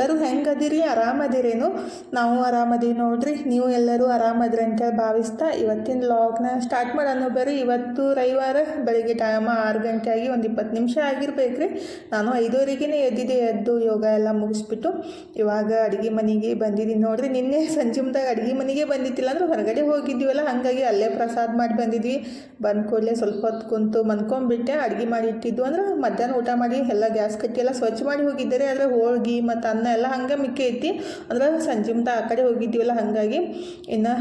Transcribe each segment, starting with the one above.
ಎಲ್ಲರೂ ಹೆಂಗದಿರಿ ಆರಾಮದಿರೇನು ನಾವು ಆರಾಮದೀವಿ ನೋಡ್ರಿ. ನೀವು ಎಲ್ಲರೂ ಆರಾಮದ್ರಿ ಅಂತೇಳಿ ಭಾವಿಸ್ತಾ ಇವತ್ತಿನ ಲಾಗ್ನ ಸ್ಟಾರ್ಟ್ ಮಾಡೋಣ ಬರ್ರಿ. ಇವತ್ತು ರವಿವಾರ, ಬೆಳಿಗ್ಗೆ ಟೈಮ್ ಆರು ಗಂಟೆ ಆಗಿ ಒಂದು ಇಪ್ಪತ್ತು ನಿಮಿಷ ಆಗಿರ್ಬೇಕ್ರಿ. ನಾನು ಐದುವರೆಗೆ ಎದ್ದಿದ್ದೆ, ಎದ್ದು ಯೋಗ ಎಲ್ಲ ಮುಗಿಸ್ಬಿಟ್ಟು ಇವಾಗ ಅಡುಗೆ ಮನೆಗೆ ಬಂದಿದ್ದೀನಿ ನೋಡ್ರಿ. ನಿನ್ನೆ ಸಂಜೆ ಅಡುಗೆ ಮನೆಗೆ ಬಂದಿದ್ದಿಲ್ಲ ಅಂದ್ರೆ ಹೊರಗಡೆ ಹೋಗಿದ್ದೀವಲ್ಲ, ಹಾಗಾಗಿ ಅಲ್ಲೇ ಪ್ರಸಾದ ಮಾಡಿ ಬಂದಿದ್ವಿ. ಬಂದ ಕೂಡಲೇ ಸ್ವಲ್ಪ ಹೊತ್ತು ಕುಂತು ಮನ್ಕೊಂಬಿಟ್ಟೆ, ಅಡುಗೆ ಮಾಡಿ ಇಟ್ಟಿದ್ದು ಅಂದ್ರೆ ಮಧ್ಯಾಹ್ನ ಊಟ ಮಾಡಿ ಎಲ್ಲ ಗ್ಯಾಸ್ ಕಟ್ಟಿ ಎಲ್ಲ ಸ್ವಚ್ಛ ಮಾಡಿ ಹೋಗಿದ್ದಾರೆ. ಆದರೆ ಹೋಳ್ಗೆ ಮತ್ತು ಅನ್ನ ಎಲ್ಲ ಹಂಗೆ ಮಿಕ್ಕಿ ಐತಿ ಅಂದ್ರೆ ಸಂಜೆ ಮುಂದೆ ಆ ಕಡೆ ಹೋಗಿದ್ದೀವಲ್ಲ, ಹಾಗಾಗಿ ಇನ್ನು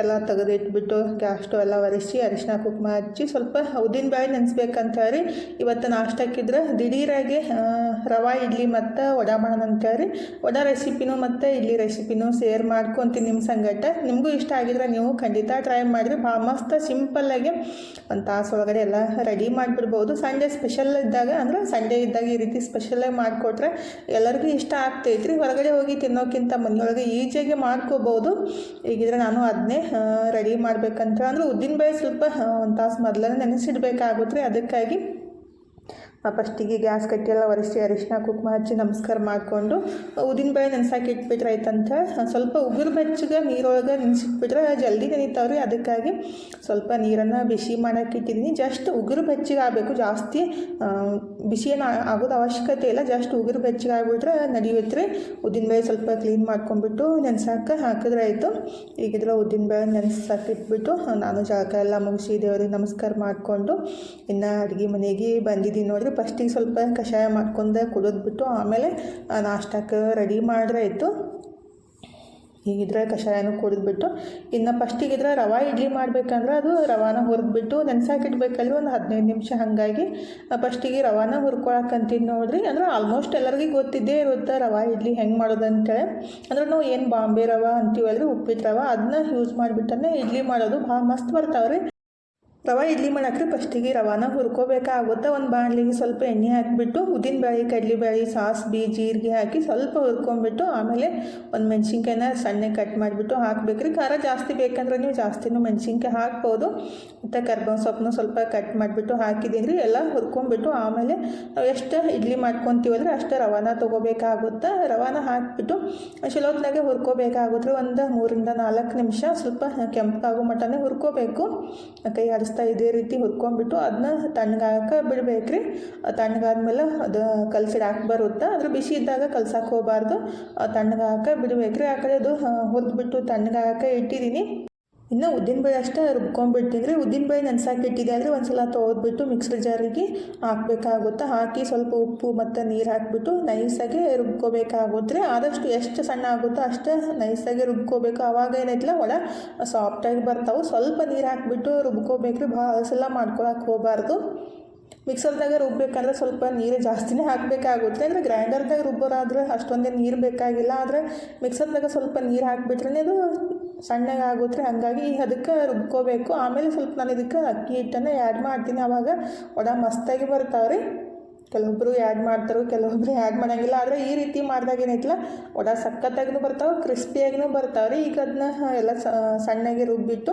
ಎಲ್ಲ ತೆಗೆದಿಟ್ಬಿಟ್ಟು ಗ್ಯಾಸ್ ಎಲ್ಲ ಒರೆಸಿ ಅರಿಶಿನ ಕುಕ್ಮ ಹಚ್ಚಿ ಸ್ವಲ್ಪ ಉದ್ದಿನ ಬಾಯಿ ನೆನೆಸ್ಬೇಕಂತ ಹೇಳಿ ಇವತ್ತು ನಾಷ್ಟಕ್ಕಿದ್ರೆ ದಿಢೀರಾಗಿ ರವೆ, ಇಡ್ಲಿ ಮತ್ತು ವಡಾ ಮಾಡೋಣ ಅಂತ ಹೇಳಿ ವಡ ರೆಸಿಪಿನೂ ಮತ್ತು ಇಡ್ಲಿ ರೆಸಿಪಿನೂ ಶೇರ್ ಮಾಡ್ಕೊತೀನಿ ನಿಮ್ಮ ಸಂಗಟ ನಿಮಗೂ ಇಷ್ಟ ಆಗಿದ್ರೆ ನೀವು ಖಂಡಿತ ಟ್ರೈ ಮಾಡಿರಿ. ಭಾಳ ಮಸ್ತ್ ಸಿಂಪಲ್ಲಾಗಿ ಒಂದು ತಾಸು ಒಳಗಡೆ ಎಲ್ಲ ರೆಡಿ ಮಾಡಿಬಿಡ್ಬೋದು. ಸಂಡೇ ಸ್ಪೆಷಲ್ ಇದ್ದಾಗ ಅಂದ್ರೆ ಸಂಡೇ ಇದ್ದಾಗ ಈ ರೀತಿ ಸ್ಪೆಷಲ್ಲಾಗಿ ಮಾಡಿಕೊಟ್ರೆ ಎಲ್ಲರಿಗೂ ಇಷ್ಟ ಆಗ್ತೈತ್ರಿ. ಹೊರಗಡೆ ಹೋಗಿ ತಿನ್ನೋಕ್ಕಿಂತ ಮನೆಯೊಳಗೆ ಈಸಿಯಾಗಿ ಮಾಡ್ಕೋಬೋದು. ಈಗಿದ್ರೆ ನಾನು ಅದನ್ನೇ ರೆಡಿ ಮಾಡಬೇಕಂತ. ಅಂದರೆ ಉದ್ದಿನ ಬೇಳೆ ಸ್ವಲ್ಪ ಒಂದು ತಾಸು ಮೊದಲೇ ನೆನೆಸಿಡ್ಬೇಕಾಗುತ್ತೆ. ಅದಕ್ಕಾಗಿ ಫಸ್ಟಿಗೆ ಗ್ಯಾಸ್ ಕಟ್ಟಿಯೆಲ್ಲ ಒರೆಸಿ ಅರಿಶಿನ, ಕುಕ್ಮ ಹಚ್ಚಿ ನಮಸ್ಕಾರ ಮಾಡಿಕೊಂಡು ಉದ್ದಿನ ಬೇಳೆ ನೆನ್ಸಾಕಿ ಇಟ್ಬಿಟ್ರೆ ಆಯ್ತಂತ. ಸ್ವಲ್ಪ ಉಗುರು ಬೆಚ್ಚಗೆ ನೀರೊಳಗೆ ನೆನೆಸಿಟ್ಬಿಟ್ರೆ ಜಲ್ದಿ ನೆನಿತಾವ್ರಿ. ಅದಕ್ಕಾಗಿ ಸ್ವಲ್ಪ ನೀರನ್ನು ಬಿಸಿ ಮಾಡೋಕೆ ಇಟ್ಟಿದ್ದೀನಿ. ಜಸ್ಟ್ ಉಗುರು ಬೆಚ್ಚಗೆ ಆಗಬೇಕು. ಜಾಸ್ತಿ ಬಿಸಿ ಏನು ಆಗೋದು ಅವಶ್ಯಕತೆ ಇಲ್ಲ. ಜಸ್ಟ್ ಉಗುರು ಬೆಚ್ಚಗೆ ಆಗಿಬಿಟ್ರೆ ನಡೆಯುತ್ತೆ ಉದ್ದಿನ ಬೇಳೆ ಸ್ವಲ್ಪ ಕ್ಲೀನ್ ಮಾಡ್ಕೊಂಡ್ಬಿಟ್ಟು ನೆನ್ಸಾಕ ಹಾಕಿದ್ರೆ ಆಯಿತು. ಈಗಿದ್ರೆ ಉದ್ದಿನ ಬೇಳೆ ನೆನೆಸಾಕಿ ಇಟ್ಬಿಟ್ಟು ನಾನು ಜಾಗ ಎಲ್ಲ ಮುಗಿಸಿ ದೇವ್ರಿಗೆ ನಮಸ್ಕಾರ ಮಾಡಿಕೊಂಡು, ಇನ್ನು ಅಡುಗೆ ಮನೆಗೆ ಬಂದಿದ್ದೀನಿ ನೋಡ್ರಿ. ಫಸ್ಟಿಗೆ ಸ್ವಲ್ಪ ಕಷಾಯ ಮಾಡ್ಕೊಂಡು ಕುಡಿದ್ಬಿಟ್ಟು ಆಮೇಲೆ ನಾಷ್ಟಕ್ಕೆ ರೆಡಿ ಮಾಡಿದ್ರೆ ಆಯಿತು. ಹೀಗಿದ್ರೆ ಕಷಾಯನೂ ಕುಡಿದ್ಬಿಟ್ಟು, ಇನ್ನು ಫಸ್ಟಿಗಿದ್ರೆ ರವಾ ಇಡ್ಲಿ ಮಾಡಬೇಕಂದ್ರೆ ಅದು ರವಾನ ಹುರಿದ್ಬಿಟ್ಟು ನೆನ್ಸಾಕಿಡ್ಬೇಕಲ್ವ ಒಂದು ಹದಿನೈದು ನಿಮಿಷ ಹಾಗಾಗಿ. ಫಸ್ಟಿಗೆ ರವಾನ ಹುರ್ಕೊಳಕಂತೀನಿ ನೋಡ್ರಿ, ಅಂದ್ರೆ ಆಲ್ಮೋಸ್ಟ್ ಎಲ್ಲರಿಗೂ ಗೊತ್ತಿದ್ದೇ ಇರುತ್ತೆ ರವಾ ಇಡ್ಲಿ ಹೆಂಗೆ ಮಾಡೋದು ಅಂತೇಳಿ. ಅಂದ್ರೆ ನಾವು ಏನು ಬಾಂಬೆ ರವಾ ರೀ ಉಪ್ಪಿಟ್ಟು ರವಾ ಅದನ್ನ ಯೂಸ್ ಮಾಡಿಬಿಟ್ಟನೆ ಇಡ್ಲಿ ಮಾಡೋದು ಭಾಳ ಮಸ್ತ್ ಬರ್ತಾವ್ರಿ. ರವೆ ಇಡ್ಲಿ ಮಾಡಕ್ರಿ ಫಸ್ಟಿಗೆ ರವಾನ ಹುರ್ಕೋಬೇಕಾಗುತ್ತೆ. ಒಂದು ಬಾಣಲಿಗೆ ಸ್ವಲ್ಪ ಎಣ್ಣೆ ಹಾಕಿಬಿಟ್ಟು, ಉದ್ದಿನ ಬೇಳೆ ಕಡಲೆಬೇಳೆ ಸಾಸ್ಬಿ, ಜೀರಿಗೆ ಹಾಕಿ ಸ್ವಲ್ಪ ಹುರ್ಕೊಂಬಿಟ್ಟು ಆಮೇಲೆ ಒಂದು ಮೆಣಸಿನ್ಕಾಯಿನ ಸಣ್ಣ ಕಟ್ ಮಾಡಿಬಿಟ್ಟು ಹಾಕಬೇಕ್ರಿ. ಖಾರ ಜಾಸ್ತಿ ಬೇಕಂದ್ರೆ ನೀವು ಜಾಸ್ತಿನೂ ಮೆಣಸಿನ್ಕಾಯಿ ಹಾಕ್ಬೋದು. ಮತ್ತು ಕರ್ಬೇವು ಸೊಪ್ಪನ್ನು ಸ್ವಲ್ಪ ಕಟ್ ಮಾಡಿಬಿಟ್ಟು ಹಾಕಿದ್ದೀನಿ ರೀ ಎಲ್ಲ ಹುರ್ಕೊಂಬಿಟ್ಟು ಆಮೇಲೆ ನಾವು ಎಷ್ಟು ಇಡ್ಲಿ ಮಾಡ್ಕೊತೀವಲ್ರಿ ಅಷ್ಟು ರವಾನ ತೊಗೋಬೇಕಾಗುತ್ತೆ. ರವಾನ ಹಾಕಿಬಿಟ್ಟು ಚಲೋತ್ನಾಗೆ ಹುರ್ಕೋಬೇಕಾಗುತ್ತೆ. ಒಂದು ಮೂರಿಂದ ನಾಲ್ಕು ನಿಮಿಷ ಸ್ವಲ್ಪ ಕೆಂಪಾಗೋ ಮಟನೇ ಹುರ್ಕೋಬೇಕು. ಕೈ ಇದೇ ರೀತಿ ಹುರ್ಕೊಂಡ್ಬಿಟ್ಟು ಅದನ್ನ ತಣ್ಣಗಾಗಕ್ಕೆ ಬಿಡಬೇಕ್ರಿ. ತಣ್ಣಗಾದ್ಮೇಲೆ ಅದು ಕಲ್ಸಿಡಾಕೆ ಬರುತ್ತೆ? ಅದ್ರ ಬಿಸಿ ಇದ್ದಾಗ ಕಲ್ಸಕ್ಕೆ ಹೋಗಬಾರ್ದು. ತಣ್ಣಗಾಕ ಬಿಡ್ಬೇಕ್ರಿ. ಆ ಕಡೆ ಅದು ಹುರಿದ್ಬಿಟ್ಟು ತಣ್ಣಗಾಕ ಇಟ್ಟಿದ್ದೀನಿ ಇನ್ನು ಉದ್ದಿನಬೇಳೆ ಅಷ್ಟೇ ರುಬ್ಕೊಂಡ್ಬಿಡ್ತೀನಿ ಉದ್ದಿನ ಉದ್ದಿನಬೇಳೆ ನೆನ್ಸಾಕಿ ಇಟ್ಟಿದೆ ಅಂದರೆ ಒಂದು ಸಲ ತೊಳೆದ್ಬಿಟ್ಟು ಮಿಕ್ಸರ್ ಜಾರಿಗೆ ಹಾಕಬೇಕಾಗುತ್ತೆ. ಹಾಕಿ ಸ್ವಲ್ಪ ಉಪ್ಪು ಮತ್ತು ನೀರು ಹಾಕಿಬಿಟ್ಟು ನೈಸಾಗೆ ರುಬ್ಕೋಬೇಕಾಗುತ್ತೆ. ಆದಷ್ಟು ಎಷ್ಟು ಸಣ್ಣ ಆಗುತ್ತೋ ಅಷ್ಟೇ ನೈಸಾಗೆ ರುಬ್ಕೋಬೇಕು. ಅವಾಗ ಏನೈತಿಲ್ಲ ಒಳ ಸಾಫ್ಟಾಗಿ ಬರ್ತಾವೆ. ಸ್ವಲ್ಪ ನೀರು ಹಾಕಿಬಿಟ್ಟು ರುಬ್ಕೋಬೇಕು ರೀ ಭಾಳ ಸಲ ಮಾಡ್ಕೊಳಕ್ಕೆ ಹೋಗಬಾರ್ದು. ಮಿಕ್ಸರ್ದಾಗ ರುಬ್ಬೇಕಂದ್ರೆ ಸ್ವಲ್ಪ ನೀರು ಜಾಸ್ತಿನೇ ಹಾಕಬೇಕಾಗುತ್ತೆ. ಅಂದರೆ ಗ್ರೈಂಡರ್ದಾಗ ರುಬ್ಬೋರಾದ್ರೆ ಅಷ್ಟೊಂದೇ ನೀರು ಬೇಕಾಗಿಲ್ಲ. ಆದರೆ ಮಿಕ್ಸರ್ದಾಗ ಸ್ವಲ್ಪ ನೀರು ಹಾಕಿಬಿಟ್ರೆ ಅದು ಸಣ್ಣಗೆ ಆಗುತ್ತೆ ಹಾಗಾಗಿ ಅದಕ್ಕೆ ರುಬ್ಕೋಬೇಕು. ಆಮೇಲೆ ಸ್ವಲ್ಪ ನಾನು ಇದಕ್ಕೆ ಅಕ್ಕಿ ಹಿಟ್ಟನ್ನು ಆ್ಯಡ್ ಮಾಡ್ತೀನಿ. ಆವಾಗ ವಡ ಮಸ್ತಾಗಿ ಬರ್ತಾವೆ ರೀ. ಕೆಲವೊಬ್ಬರು ಆ್ಯಡ್ ಮಾಡ್ತಾರೆ ಕೆಲವೊಬ್ಬರು ಆ್ಯಡ್ ಮಾಡೋಂಗಿಲ್ಲ. ಆದರೆ ಈ ರೀತಿ ಮಾಡಿದಾಗ ಏನೈತಿಲ್ಲ, ವಡ ಸಕ್ಕತ್ತಾಗೂ ಬರ್ತಾವೆ, ಕ್ರಿಸ್ಪಿಯಾಗಿನೂ ಬರ್ತಾವೆ ರೀ. ಈಗ ಅದನ್ನ ಎಲ್ಲ ಸಣ್ಣಗೆ ರುಬ್ಬಿಟ್ಟು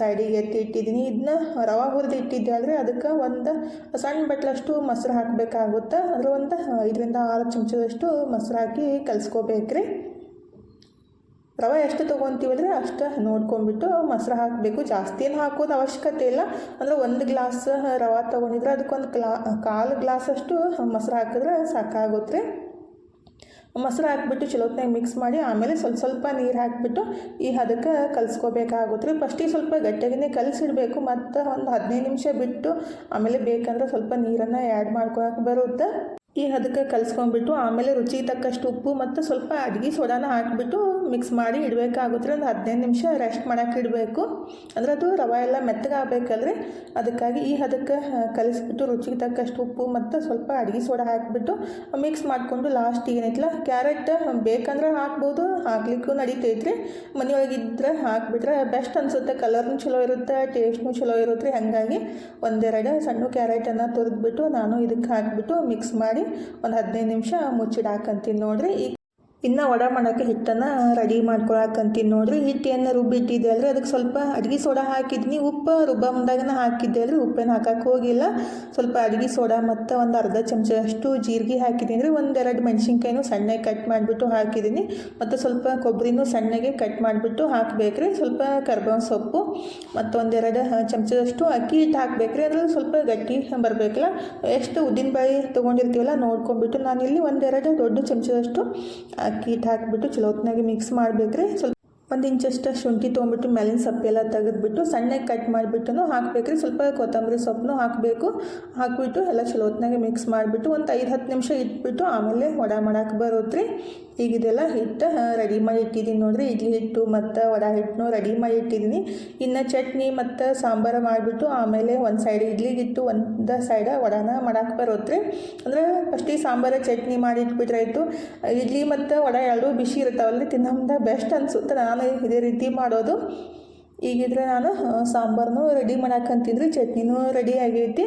ಸೈಡಿಗೆ ಎತ್ತಿ ಇಟ್ಟಿದ್ದೀನಿ. ಇದನ್ನ ರವೆ ಹುರಿದು ಇಟ್ಟಿದ್ದೆ ಆದರೆ ಅದಕ್ಕೆ ಒಂದು ಸಣ್ಣ ಬಟ್ಲಷ್ಟು ಮೊಸರು ಹಾಕಬೇಕಾಗುತ್ತೆ. ಅಂದರೆ ಒಂದು ಐದರಿಂದ ಆರು ಚಮಚದಷ್ಟು ಮೊಸರು ಹಾಕಿ ಕಲಿಸ್ಕೋಬೇಕ್ರಿ ರವೆ ಎಷ್ಟು ತೊಗೊತೀವಲ್ರಿ ಅಷ್ಟು ನೋಡ್ಕೊಂಡ್ಬಿಟ್ಟು ಮೊಸರು ಹಾಕಬೇಕು. ಜಾಸ್ತಿ ಏನು ಹಾಕೋದು ಅವಶ್ಯಕತೆ ಇಲ್ಲ. ಅಂದರೆ ಒಂದು ಗ್ಲಾಸ್ ರವೆ ತೊಗೊಂಡಿದ್ರೆ ಅದಕ್ಕೊಂದು ಕ್ಲಾ, ಕಾಲು ಗ್ಲಾಸಷ್ಟು ಮೊಸರು ಹಾಕಿದ್ರೆ ಸಾಕಾಗುತ್ತೆ ಮೊಸರು ಹಾಕ್ಬಿಟ್ಟು ಚಲೋತ್ನಾಗ ಮಿಕ್ಸ್ ಮಾಡಿ ಆಮೇಲೆ ಸ್ವಲ್ಪ ಸ್ವಲ್ಪ ನೀರು ಹಾಕಿಬಿಟ್ಟು ಈ ಹದಕ್ಕೆ ಕಲಿಸ್ಕೋಬೇಕಾಗುತ್ತೆ ರೀ ಫಸ್ಟಿಗೆ ಸ್ವಲ್ಪ ಗಟ್ಟಿಗೆ ಕಲಿಸಿಡಬೇಕು. ಮತ್ತು ಒಂದು ಹದಿನೈದು ನಿಮಿಷ ಬಿಟ್ಟು ಆಮೇಲೆ ಬೇಕಂದ್ರೆ ಸ್ವಲ್ಪ ನೀರನ್ನು ಆ್ಯಡ್ ಮಾಡ್ಕೊಳಕ್ಕೆ ಬರುತ್ತೆ. ಈ ಹದಕ್ಕೆ ಕಲಿಸ್ಕೊಂಡ್ಬಿಟ್ಟು ಆಮೇಲೆ ರುಚಿಗೆ ತಕ್ಕಷ್ಟು ಉಪ್ಪು ಮತ್ತು ಸ್ವಲ್ಪ ಅಡ್ಗೆ ಸೋಡಾನ ಹಾಕಿಬಿಟ್ಟು ಮಿಕ್ಸ್ ಮಾಡಿ ಇಡಬೇಕಾಗುತ್ತೆ. ಒಂದು ಹದಿನೈದು ನಿಮಿಷ ರೆಸ್ಟ್ ಮಾಡೋಕೆ ಇಡಬೇಕು. ಅಂದ್ರೆ ಅದು ರವೆ ಎಲ್ಲ ಮೆತ್ತಗಾಗಬೇಕಲ್ರಿ ಅದಕ್ಕಾಗಿ ಈ ಹದಕ್ಕೆ ಕಲಿಸ್ಬಿಟ್ಟು ರುಚಿಗೆ ತಕ್ಕಷ್ಟು ಉಪ್ಪು ಮತ್ತು ಸ್ವಲ್ಪ ಅಡುಗೆ ಸೋಡಾ ಹಾಕಿಬಿಟ್ಟು ಮಿಕ್ಸ್ ಮಾಡಿಕೊಂಡು ಲಾಸ್ಟ್ ಏನೈತಿಲ್ಲ ಕ್ಯಾರೆಟ್ ಬೇಕಂದ್ರೆ ಹಾಕ್ಬೋದು, ಹಾಕ್ಲಿಕ್ಕೂ ನಡೀತೈತ್ರಿ. ಮನೆಯೊಳಗಿದ್ರೆ ಹಾಕಿಬಿಟ್ರೆ ಬೆಸ್ಟ್ ಅನಿಸುತ್ತೆ. ಕಲರ್ನು ಚಲೋ ಇರುತ್ತೆ ಟೇಸ್ಟ್ನು ಚಲೋ ಇರುತ್ತೆ ಹಾಗಾಗಿ ಒಂದೆರಡು ಸಣ್ಣ ಕ್ಯಾರೆಟನ್ನು ತುರಿದ್ಬಿಟ್ಟು ನಾನು ಇದಕ್ಕೆ ಹಾಕಿಬಿಟ್ಟು ಮಿಕ್ಸ್ ಮಾಡಿ ಒಂದು ಹದಿನೈದು ನಿಮಿಷ ಮುಚ್ಚಿಡಾಕಂತೀನಿ ನೋಡಿರಿ. ಈಗ ಇನ್ನು ವಡ ಮಾಡೋಕ್ಕೆ ಹಿಟ್ಟನ್ನು ರೆಡಿ ಮಾಡ್ಕೊಳಕಂತೀನಿ ನೋಡಿರಿ. ಹಿಟ್ಟು ಏನು ರುಬ್ಬಿಟ್ಟಿದ್ದೆ ಅಲ್ರಿ ಅದಕ್ಕೆ ಸ್ವಲ್ಪ ಅಡ್ಗೆ ಸೋಡಾ ಹಾಕಿದ್ನಿ. ಉಪ್ಪು ರುಬ್ಬ ಮುಂದಾಗನ ಹಾಕಿದ್ದೆ ಅಲ್ರಿ ಉಪ್ಪೇನು ಹಾಕಕ್ಕೆ ಹೋಗಿಲ್ಲ. ಸ್ವಲ್ಪ ಅಡುಗೆ ಸೋಡಾ ಮತ್ತು ಒಂದು ಅರ್ಧ ಚಮಚದಷ್ಟು ಜೀರಿಗೆ ಹಾಕಿದ್ದೀನಿ ರೀ ಒಂದೆರಡು ಮೆಣಸಿನ್ಕಾಯಿನೂ ಸಣ್ಣಗೆ ಕಟ್ ಮಾಡಿಬಿಟ್ಟು ಹಾಕಿದ್ದೀನಿ. ಮತ್ತು ಸ್ವಲ್ಪ ಕೊಬ್ಬರಿನೂ ಸಣ್ಣಗೆ ಕಟ್ ಮಾಡಿಬಿಟ್ಟು ಹಾಕಬೇಕ್ರಿ. ಸ್ವಲ್ಪ ಕರ್ಬೇವಿನ ಸೊಪ್ಪು ಮತ್ತು ಒಂದೆರಡು ಚಮಚದಷ್ಟು ಅಕ್ಕಿ ಹಿಟ್ಟು ಹಾಕಬೇಕ್ರಿ. ಅದ್ರಲ್ಲಿ ಸ್ವಲ್ಪ ಗಟ್ಟಿ ಬರಬೇಕಲ್ಲ. ಎಷ್ಟು ಉದ್ದಿನಬೇಳೆ ತೊಗೊಂಡಿರ್ತೀವಲ್ಲ ನೋಡ್ಕೊಂಡ್ಬಿಟ್ಟು ನಾನಿಲ್ಲಿ ಒಂದೆರಡು ದೊಡ್ಡ ಚಮಚದಷ್ಟು ಅಕ್ಕಿ ಹಿಟ್ಟು ಹಾಕಿಬಿಟ್ಟು ಚಲೋ ಹೊತ್ನಾಗೆ ಮಿಕ್ಸ್ ಮಾಡಬೇಕ್ರಿ. ಸ್ವಲ್ಪ ಒಂದು ಇಂಚಷ್ಟು ಶುಂಠಿ ತೊಗೊಂಬಿಟ್ಟು ಮೇಲಿನ ಸೊಪ್ಪೆಲ್ಲ ತೆಗೆದುಬಿಟ್ಟು ಸಣ್ಣಗೆ ಕಟ್ ಮಾಡಿಬಿಟ್ಟು ಹಾಕಬೇಕ್ರಿ. ಸ್ವಲ್ಪ ಕೊತ್ತಂಬರಿ ಸೊಪ್ಪನ್ನು ಹಾಕಬೇಕು. ಹಾಕಿಬಿಟ್ಟು ಎಲ್ಲ ಚಲೋತ್ನಾಗೆ ಮಿಕ್ಸ್ ಮಾಡಿಬಿಟ್ಟು ಒಂದು ಐದು ಹತ್ತು ನಿಮಿಷ ಇಟ್ಬಿಟ್ಟು ಆಮೇಲೆ ವಡೆ ಮಾಡಕ್ಕೆ ಬರುತ್ತೆ ಈಗ ಇದೆಲ್ಲ ಹಿಟ್ಟು ರೆಡಿ ಮಾಡಿ ಇಟ್ಟಿದ್ದೀನಿ ನೋಡಿರಿ. ಇಡ್ಲಿ ಹಿಟ್ಟು ಮತ್ತು ವಡ ಹಿಟ್ಟನ್ನು ರೆಡಿ ಮಾಡಿ ಇಟ್ಟಿದ್ದೀನಿ. ಇನ್ನು ಚಟ್ನಿ ಮತ್ತು ಸಾಂಬಾರು ಮಾಡಿಬಿಟ್ಟು ಆಮೇಲೆ ಒಂದು ಸೈಡ್ ಇಡ್ಲಿ ಇಟ್ಟು ಒಂದು ಸೈಡ ವಡಾನ ಮಾಡಕ್ಕೆ ಬರೋತ್ರಿ. ಅಂದರೆ ಫಸ್ಟಿಗೆ ಸಾಂಬಾರು ಚಟ್ನಿ ಮಾಡಿ ಇಟ್ಬಿಟ್ರೆ ಆಯಿತು. ಇಡ್ಲಿ ಮತ್ತು ವಡ ಎರಡೂ ಬಿಸಿ ಇರ್ತಾವಲ್ಲ ತಿನ್ನೋಮ್ದ ಬೆಸ್ಟ್ ಅನಿಸುತ್ತೆ. ನಾನು ಇದೇ ರೀತಿ ಮಾಡೋದು. ಈಗಿದ್ರೆ ನಾನು ಸಾಂಬಾರನ್ನು ರೆಡಿ ಮಾಡಾಕಂತಿದ್ರಿ ಚಟ್ನಿನೂ ರೆಡಿ ಆಗೈತಿ.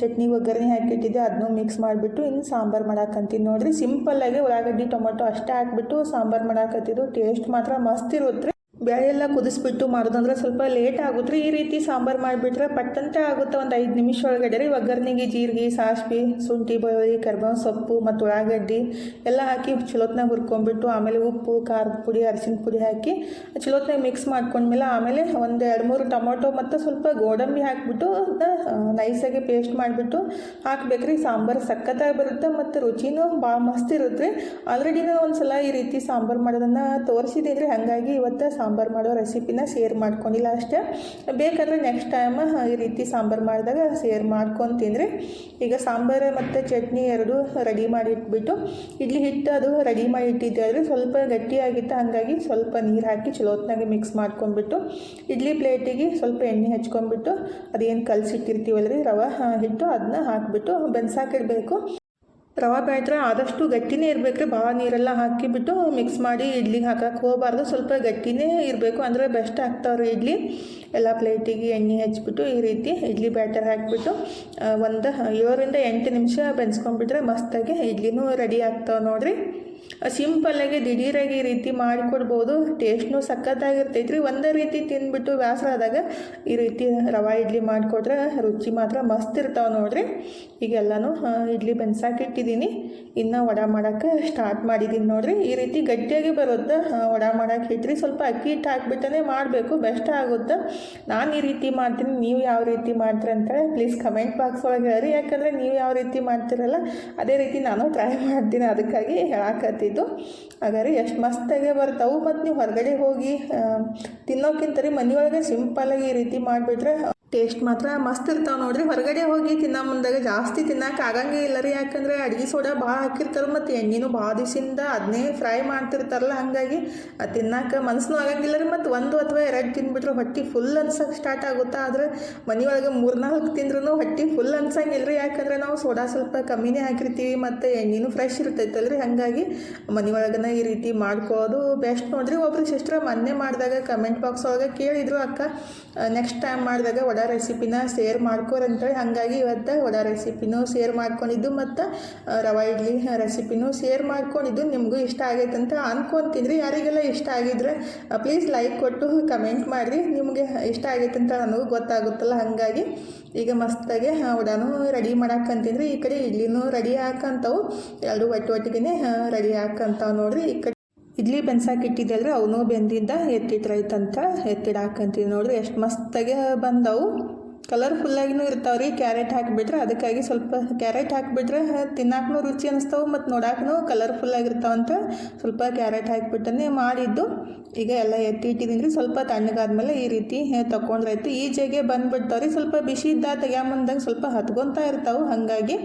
ಚಟ್ನಿ ಒಗ್ಗರಣೆ ಹಾಕಿಟ್ಟಿದ್ದೆ ಅದನ್ನೂ ಮಿಕ್ಸ್ ಮಾಡಿಬಿಟ್ಟು ಇನ್ನು ಸಾಂಬಾರು ಮಾಡಾಕಂತೀನಿ ನೋಡಿರಿ. ಸಿಂಪಲ್ಲಾಗಿ ಉಳ್ಳಾಗಡ್ಡಿ, ಟೊಮೊಟೊ ಅಷ್ಟೇ ಹಾಕ್ಬಿಟ್ಟು ಸಾಂಬಾರು ಮಾಡಾಕತ್ತಿದ್ದು ಟೇಸ್ಟ್ ಮಾತ್ರ ಮಸ್ತ್ ಇರುತ್ತೆ ಬೇಳೆ ಎಲ್ಲ ಕುದಿಸ್ಬಿಟ್ಟು ಮಾಡೋದಂದ್ರೆ ಸ್ವಲ್ಪ ಲೇಟ್ ಆಗುತ್ತೆ ರೀ. ಈ ರೀತಿ ಸಾಂಬಾರು ಮಾಡಿಬಿಟ್ರೆ ಪಟ್ಟಂತ ಆಗುತ್ತೆ. ಒಂದು ಐದು ನಿಮಿಷ ಒಳಗಡೆ ರೀ. ಒಗ್ಗರಣೆಗೆ ಜೀರಿಗೆ, ಸಾಸಿವೆ, ಶುಂಠಿ, ಬೆಳ್ಳುಳ್ಳಿ, ಕರ್ಬೇವಿನ ಸೊಪ್ಪು ಮತ್ತು ಉಳ್ಳಾಗಡ್ಡಿ ಎಲ್ಲ ಹಾಕಿ ಚಲೋತ್ನಾಗ ಹುರ್ಕೊಂಡ್ಬಿಟ್ಟು ಆಮೇಲೆ ಉಪ್ಪು, ಖಾರದ ಪುಡಿ, ಅರಿಶಿನ ಪುಡಿ ಹಾಕಿ ಚಲೋತ್ನಾಗ ಮಿಕ್ಸ್ ಮಾಡ್ಕೊಂಡ್ಮೇಲೆ ಆಮೇಲೆ ಒಂದು ಎರಡು ಮೂರು ಟೊಮೊಟೊ ಮತ್ತು ಸ್ವಲ್ಪ ಗೋಡಂಬಿ ಹಾಕಿಬಿಟ್ಟು ನೈಸಾಗಿ ಪೇಸ್ಟ್ ಮಾಡಿಬಿಟ್ಟು ಹಾಕ್ಬೇಕ್ರಿ ಸಾಂಬಾರು ಸಖತ್ತಾಗಿ ಬರುತ್ತೆ ಮತ್ತು ರುಚಿನೂ ಭಾಳ ಮಸ್ತ್ ಇರುತ್ತೆ ಆಲ್ರೆಡಿ ನಾನು ಒಂದು ಸಲ ಈ ರೀತಿ ಸಾಂಬಾರು ಮಾಡೋದನ್ನು ತೋರಿಸಿದ್ದೀನಿ ರೀ. ಹಾಗಾಗಿ ಇವತ್ತು ಸಾಂಬಾರು ಮಾಡೋ ರೆಸಿಪಿನ ಶೇರ್ ಮಾಡ್ಕೊಂಡಿಲ್ಲ ಅಷ್ಟೇ. ಬೇಕಾದರೆ ನೆಕ್ಸ್ಟ್ ಟೈಮ್ ಈ ರೀತಿ ಸಾಂಬಾರು ಮಾಡಿದಾಗ ಶೇರ್ ಮಾಡ್ಕೊಂಡು ತಿಂದರೆ ಈಗ ಸಾಂಬಾರು ಮತ್ತು ಚಟ್ನಿ ಎರಡು ರೆಡಿ ಮಾಡಿ ಇಟ್ಬಿಟ್ಟು, ಇಡ್ಲಿ ಹಿಟ್ಟು ಅದು ರೆಡಿ ಮಾಡಿ ಇಟ್ಟಿದ್ದೆ ಸ್ವಲ್ಪ ಗಟ್ಟಿಯಾಗಿತ್ತು, ಹಾಗಾಗಿ ಸ್ವಲ್ಪ ನೀರು ಹಾಕಿ ಚಲೋತ್ನಾಗೆ ಮಿಕ್ಸ್ ಮಾಡ್ಕೊಂಡ್ಬಿಟ್ಟು, ಇಡ್ಲಿ ಪ್ಲೇಟಿಗೆ ಸ್ವಲ್ಪ ಎಣ್ಣೆ ಹಚ್ಕೊಂಡ್ಬಿಟ್ಟು, ಅದೇನು ಕಲಸಿಟ್ಟಿರ್ತೀವಲ್ಲ ರೀ ರವೆ ಹಿಟ್ಟು ಅದನ್ನ ಹಾಕಿಬಿಟ್ಟು, ಬೆನ್ಸಾಕಿಡಬೇಕು. ರವೆ ಬ್ಯಾಟ್ರೆ ಆದಷ್ಟು ಗಟ್ಟಿನೇ ಇರಬೇಕು ಭಾಳ ನೀರೆಲ್ಲ ಹಾಕಿಬಿಟ್ಟು ಮಿಕ್ಸ್ ಮಾಡಿ ಇಡ್ಲಿಗೆ ಹಾಕಕ್ಕೆ ಹೋಗಬಾರ್ದು. ಸ್ವಲ್ಪ ಗಟ್ಟಿನೇ ಇರಬೇಕು. ಅಂದರೆ ಬೆಸ್ಟ್ ಆಗ್ತಾವ್ರಿ ಇಡ್ಲಿ. ಎಲ್ಲ ಪ್ಲೇಟಿಗೆ ಎಣ್ಣೆ ಹಚ್ಚಿಬಿಟ್ಟು ಈ ರೀತಿ ಇಡ್ಲಿ ಬ್ಯಾಟರ್ ಹಾಕಿಬಿಟ್ಟು ಒಂದು ಏಳರಿಂದ ಎಂಟು ನಿಮಿಷ ಬೆನ್ಸ್ಕೊಂಡ್ಬಿಟ್ರೆ ಮಸ್ತಾಗಿ ಇಡ್ಲಿನೂ ರೆಡಿ ಆಗ್ತಾವೆ ನೋಡಿರಿ. ಸಿಂಪಲ್ಲಾಗಿ ದಿಢೀರಾಗಿ ಈ ರೀತಿ ಮಾಡಿಕೊಡ್ಬೋದು. ಟೇಸ್ಟ್ನು ಸಖತ್ತಾಗಿರ್ತೈತೆ ರೀ ಒಂದೇ ರೀತಿ ತಿಂದ್ಬಿಟ್ಟು ಬೇಸರ ಆದಾಗ ಈ ರೀತಿ ರವೆ, ಇಡ್ಲಿ ಮಾಡಿಕೊಟ್ರೆ ರುಚಿ ಮಾತ್ರ ಮಸ್ತ್ ಇರ್ತಾವೆ ನೋಡಿರಿ. ಈಗೆಲ್ಲನೂ ಇಡ್ಲಿ ಬೆನ್ಸಾಕಿಟ್ಟಿದ್ದೀನಿ ಇನ್ನು ವಡ ಮಾಡೋಕ್ಕೆ ಸ್ಟಾರ್ಟ್ ಮಾಡಿದ್ದೀನಿ ನೋಡಿರಿ. ಈ ರೀತಿ ಗಟ್ಟಿಯಾಗಿ ಬರುತ್ತೆ ವಡ ಮಾಡೋಕ್ಕೆ ಹಿಟ್ರಿ ಸ್ವಲ್ಪ ಅಕ್ಕಿ ಹಿಟ್ಟು ಹಾಕ್ಬಿಟ್ಟೇ ಮಾಡಬೇಕು. ಬೆಸ್ಟ್ ಆಗುತ್ತೆ. ನಾನು ಈ ರೀತಿ ಮಾಡ್ತೀನಿ. ನೀವು ಯಾವ ರೀತಿ ಮಾಡ್ತೀರ ಅಂತೇಳಿ ಪ್ಲೀಸ್ ಕಮೆಂಟ್ ಬಾಕ್ಸ್ ಒಳಗೆ ಹೇಳ್ರಿ ಯಾಕಂದರೆ ನೀವು ಯಾವ ರೀತಿ ಮಾಡ್ತೀರಲ್ಲ, ಅದೇ ರೀತಿ ನಾನು ಟ್ರೈ ಮಾಡ್ತೀನಿ. ಅದಕ್ಕಾಗಿ ಹೇಳಾಕತ್ತಿದ್ದು ಹಾಗಾದ್ರೆ ಎಷ್ಟು ಮಸ್ತಾಗೆ ಬರ್ತಾವೆ. ಮತ್ತು ನೀವು ಹೊರಗಡೆ ಹೋಗಿ ತಿನ್ನೋಕ್ಕಿಂತ ರೀ ಮನೆಯೊಳಗೆ ಸಿಂಪಲ್ಲಾಗಿ ಈ ರೀತಿ ಮಾಡಿಬಿಟ್ರೆ ಟೇಸ್ಟ್ ಮಾತ್ರ ಮಸ್ತ್ ಇರ್ತಾವೆ ನೋಡ್ರಿ. ಹೊರಗಡೆ ಹೋಗಿ ತಿನ್ನೋ ಮುಂದಾಗ ಜಾಸ್ತಿ ತಿನ್ನಕ್ಕೆ ಆಗಂಗೇ ಇಲ್ಲ ರೀ. ಯಾಕಂದ್ರೆ ಅಡುಗೆ ಸೋಡಾ ಭಾಳ ಹಾಕಿರ್ತಾರೆ ಮತ್ತು ಎಣ್ಣೆನೂ ಭಾಳ ದಿವಸಿಂದ ಅದನ್ನೇ ಫ್ರೈ ಮಾಡ್ತಿರ್ತಾರಲ್ಲ, ಹಾಗಾಗಿ ಅದು ತಿನ್ನಕ್ಕೆ ಮನಸ್ಸು ಆಗಂಗಿಲ್ಲ ರೀ. ಮತ್ತು ಒಂದು ಅಥವಾ ಎರಡು ತಿಂದ್ಬಿಟ್ರೆ ಹೊಟ್ಟೆ ಫುಲ್ ಅನ್ಸಕ್ಕೆ ಸ್ಟಾರ್ಟ್ ಆಗುತ್ತಾ? ಆದರೆ ಮನೆಯೊಳಗೆ ಮೂರ್ನಾಲ್ಕು ತಿಂದ್ರೂ ಹೊಟ್ಟೆ ಫುಲ್ ಅನ್ಸಂಗಿಲ್ಲ ರೀ. ಯಾಕಂದ್ರೆ ನಾವು ಸೋಡಾ ಸ್ವಲ್ಪ ಕಮ್ಮಿನೇ ಹಾಕಿರ್ತೀವಿ ಮತ್ತು ಎಣ್ಣೆನೂ ಫ್ರೆಶ್ ಇರ್ತೈತಲ್ಲ ರೀ ಹಾಗಾಗಿ ಮನೆಯೊಳಗನ ಈ ರೀತಿ ಮಾಡ್ಕೋದು ಬೆಸ್ಟ್ ನೋಡ್ರಿ. ಒಬ್ರು ಸಿಸ್ಟ್ರ ಮೊನ್ನೆ ಮಾಡಿದಾಗ ಕಮೆಂಟ್ ಬಾಕ್ಸ್ ಒಳಗೆ ಕೇಳಿದ್ರು ಅಕ್ಕ ನೆಕ್ಸ್ಟ್ ಟೈಮ್ ಮಾಡಿದಾಗ ವಡ ರೆಸಿಪಿನ ಶೇರ್ ಮಾಡ್ಕೋರಂತೇಳಿ ಹಾಗಾಗಿ ಇವತ್ತು ವಡ ರೆಸಿಪಿನೂ ಶೇರ್ ಮಾಡ್ಕೊಂಡಿದ್ದು ಮತ್ತು ರವೆ, ಇಡ್ಲಿ ರೆಸಿಪಿನೂ ಶೇರ್ ಮಾಡ್ಕೊಂಡಿದ್ದು ನಿಮಗೂ ಇಷ್ಟ ಆಗೈತೆ ಅಂತ ಅನ್ಕೊತೀನಿ. ರೀ ಯಾರಿಗೆಲ್ಲ ಇಷ್ಟ ಆಗಿದ್ರೆ ಪ್ಲೀಸ್ ಲೈಕ್ ಕೊಟ್ಟು ಕಮೆಂಟ್ ಮಾಡಿರಿ. ನಿಮಗೆ ಇಷ್ಟ ಆಗೈತೆ ಅಂತ ನನಗೂ ಗೊತ್ತಾಗುತ್ತಲ್ಲ, ಹಾಗಾಗಿ ಈಗ ಮಸ್ತಾಗೆ ವಡಾನೂ ರೆಡಿ ಮಾಡಾಕಂತಿದ್ರಿ. ಈ ಕಡೆ ಇಡ್ಲಿನೂ ರೆಡಿ ಹಾಕಂತವು. ಎರಡು ಒಟ್ಟು ಒಟ್ಟಿಗೆ ರೆಡಿ ಹಾಕಂತಾವೆ ನೋಡ್ರಿ. ಈ ಕಡೆ ಇಡ್ಲಿ ಬೆನ್ಸಾಕಿಟ್ಟಿದ್ದಲ್ರಿ ಅವನು ಬೆಂದಿದ್ದ ಎತ್ತಿಟ್ರೈತಂತ ಎತ್ತಿಡಾಕಂತೀವಿ ನೋಡ್ರಿ, ಎಷ್ಟು ಮಸ್ತಾಗೆ ಬಂದವು. ಕಲರ್ಫುಲ್ಲಾಗಿನೂ ಇರ್ತಾವೆ ರೀ ಕ್ಯಾರೆಟ್ ಹಾಕಿಬಿಟ್ರೆ ಅದಕ್ಕಾಗಿ ಸ್ವಲ್ಪ ಕ್ಯಾರೆಟ್ ಹಾಕಿಬಿಟ್ರೆ ತಿನ್ನಾಕೂ ರುಚಿ ಅನಿಸ್ತಾವೆ, ಮತ್ತು ನೋಡಾಕೂ ಕಲರ್ಫುಲ್ಲಾಗಿರ್ತಾವಂತ ಸ್ವಲ್ಪ ಕ್ಯಾರೆಟ್ ಹಾಕಿಬಿಟ್ಟನೆ ಮಾಡಿದ್ದು. ಈಗ ಎಲ್ಲ ಎತ್ತಿ ಇಟ್ಟಿದ್ದೀನಿ ರೀ ಸ್ವಲ್ಪ ತಣ್ಣಗಾದ್ಮೇಲೆ ಈ ರೀತಿ ತೊಗೊಂಡ್ರಾಯ್ತು ಈಜೆಗೆ ಬಂದುಬಿಡ್ತಾವ್ರಿ, ಸ್ವಲ್ಪ ಬಿಸಿ ಇದ್ದ ಬಂದಾಗ ಸ್ವಲ್ಪ ಹತ್ಕೊತಾ ಇರ್ತಾವೆ, ಹಾಗಾಗಿ.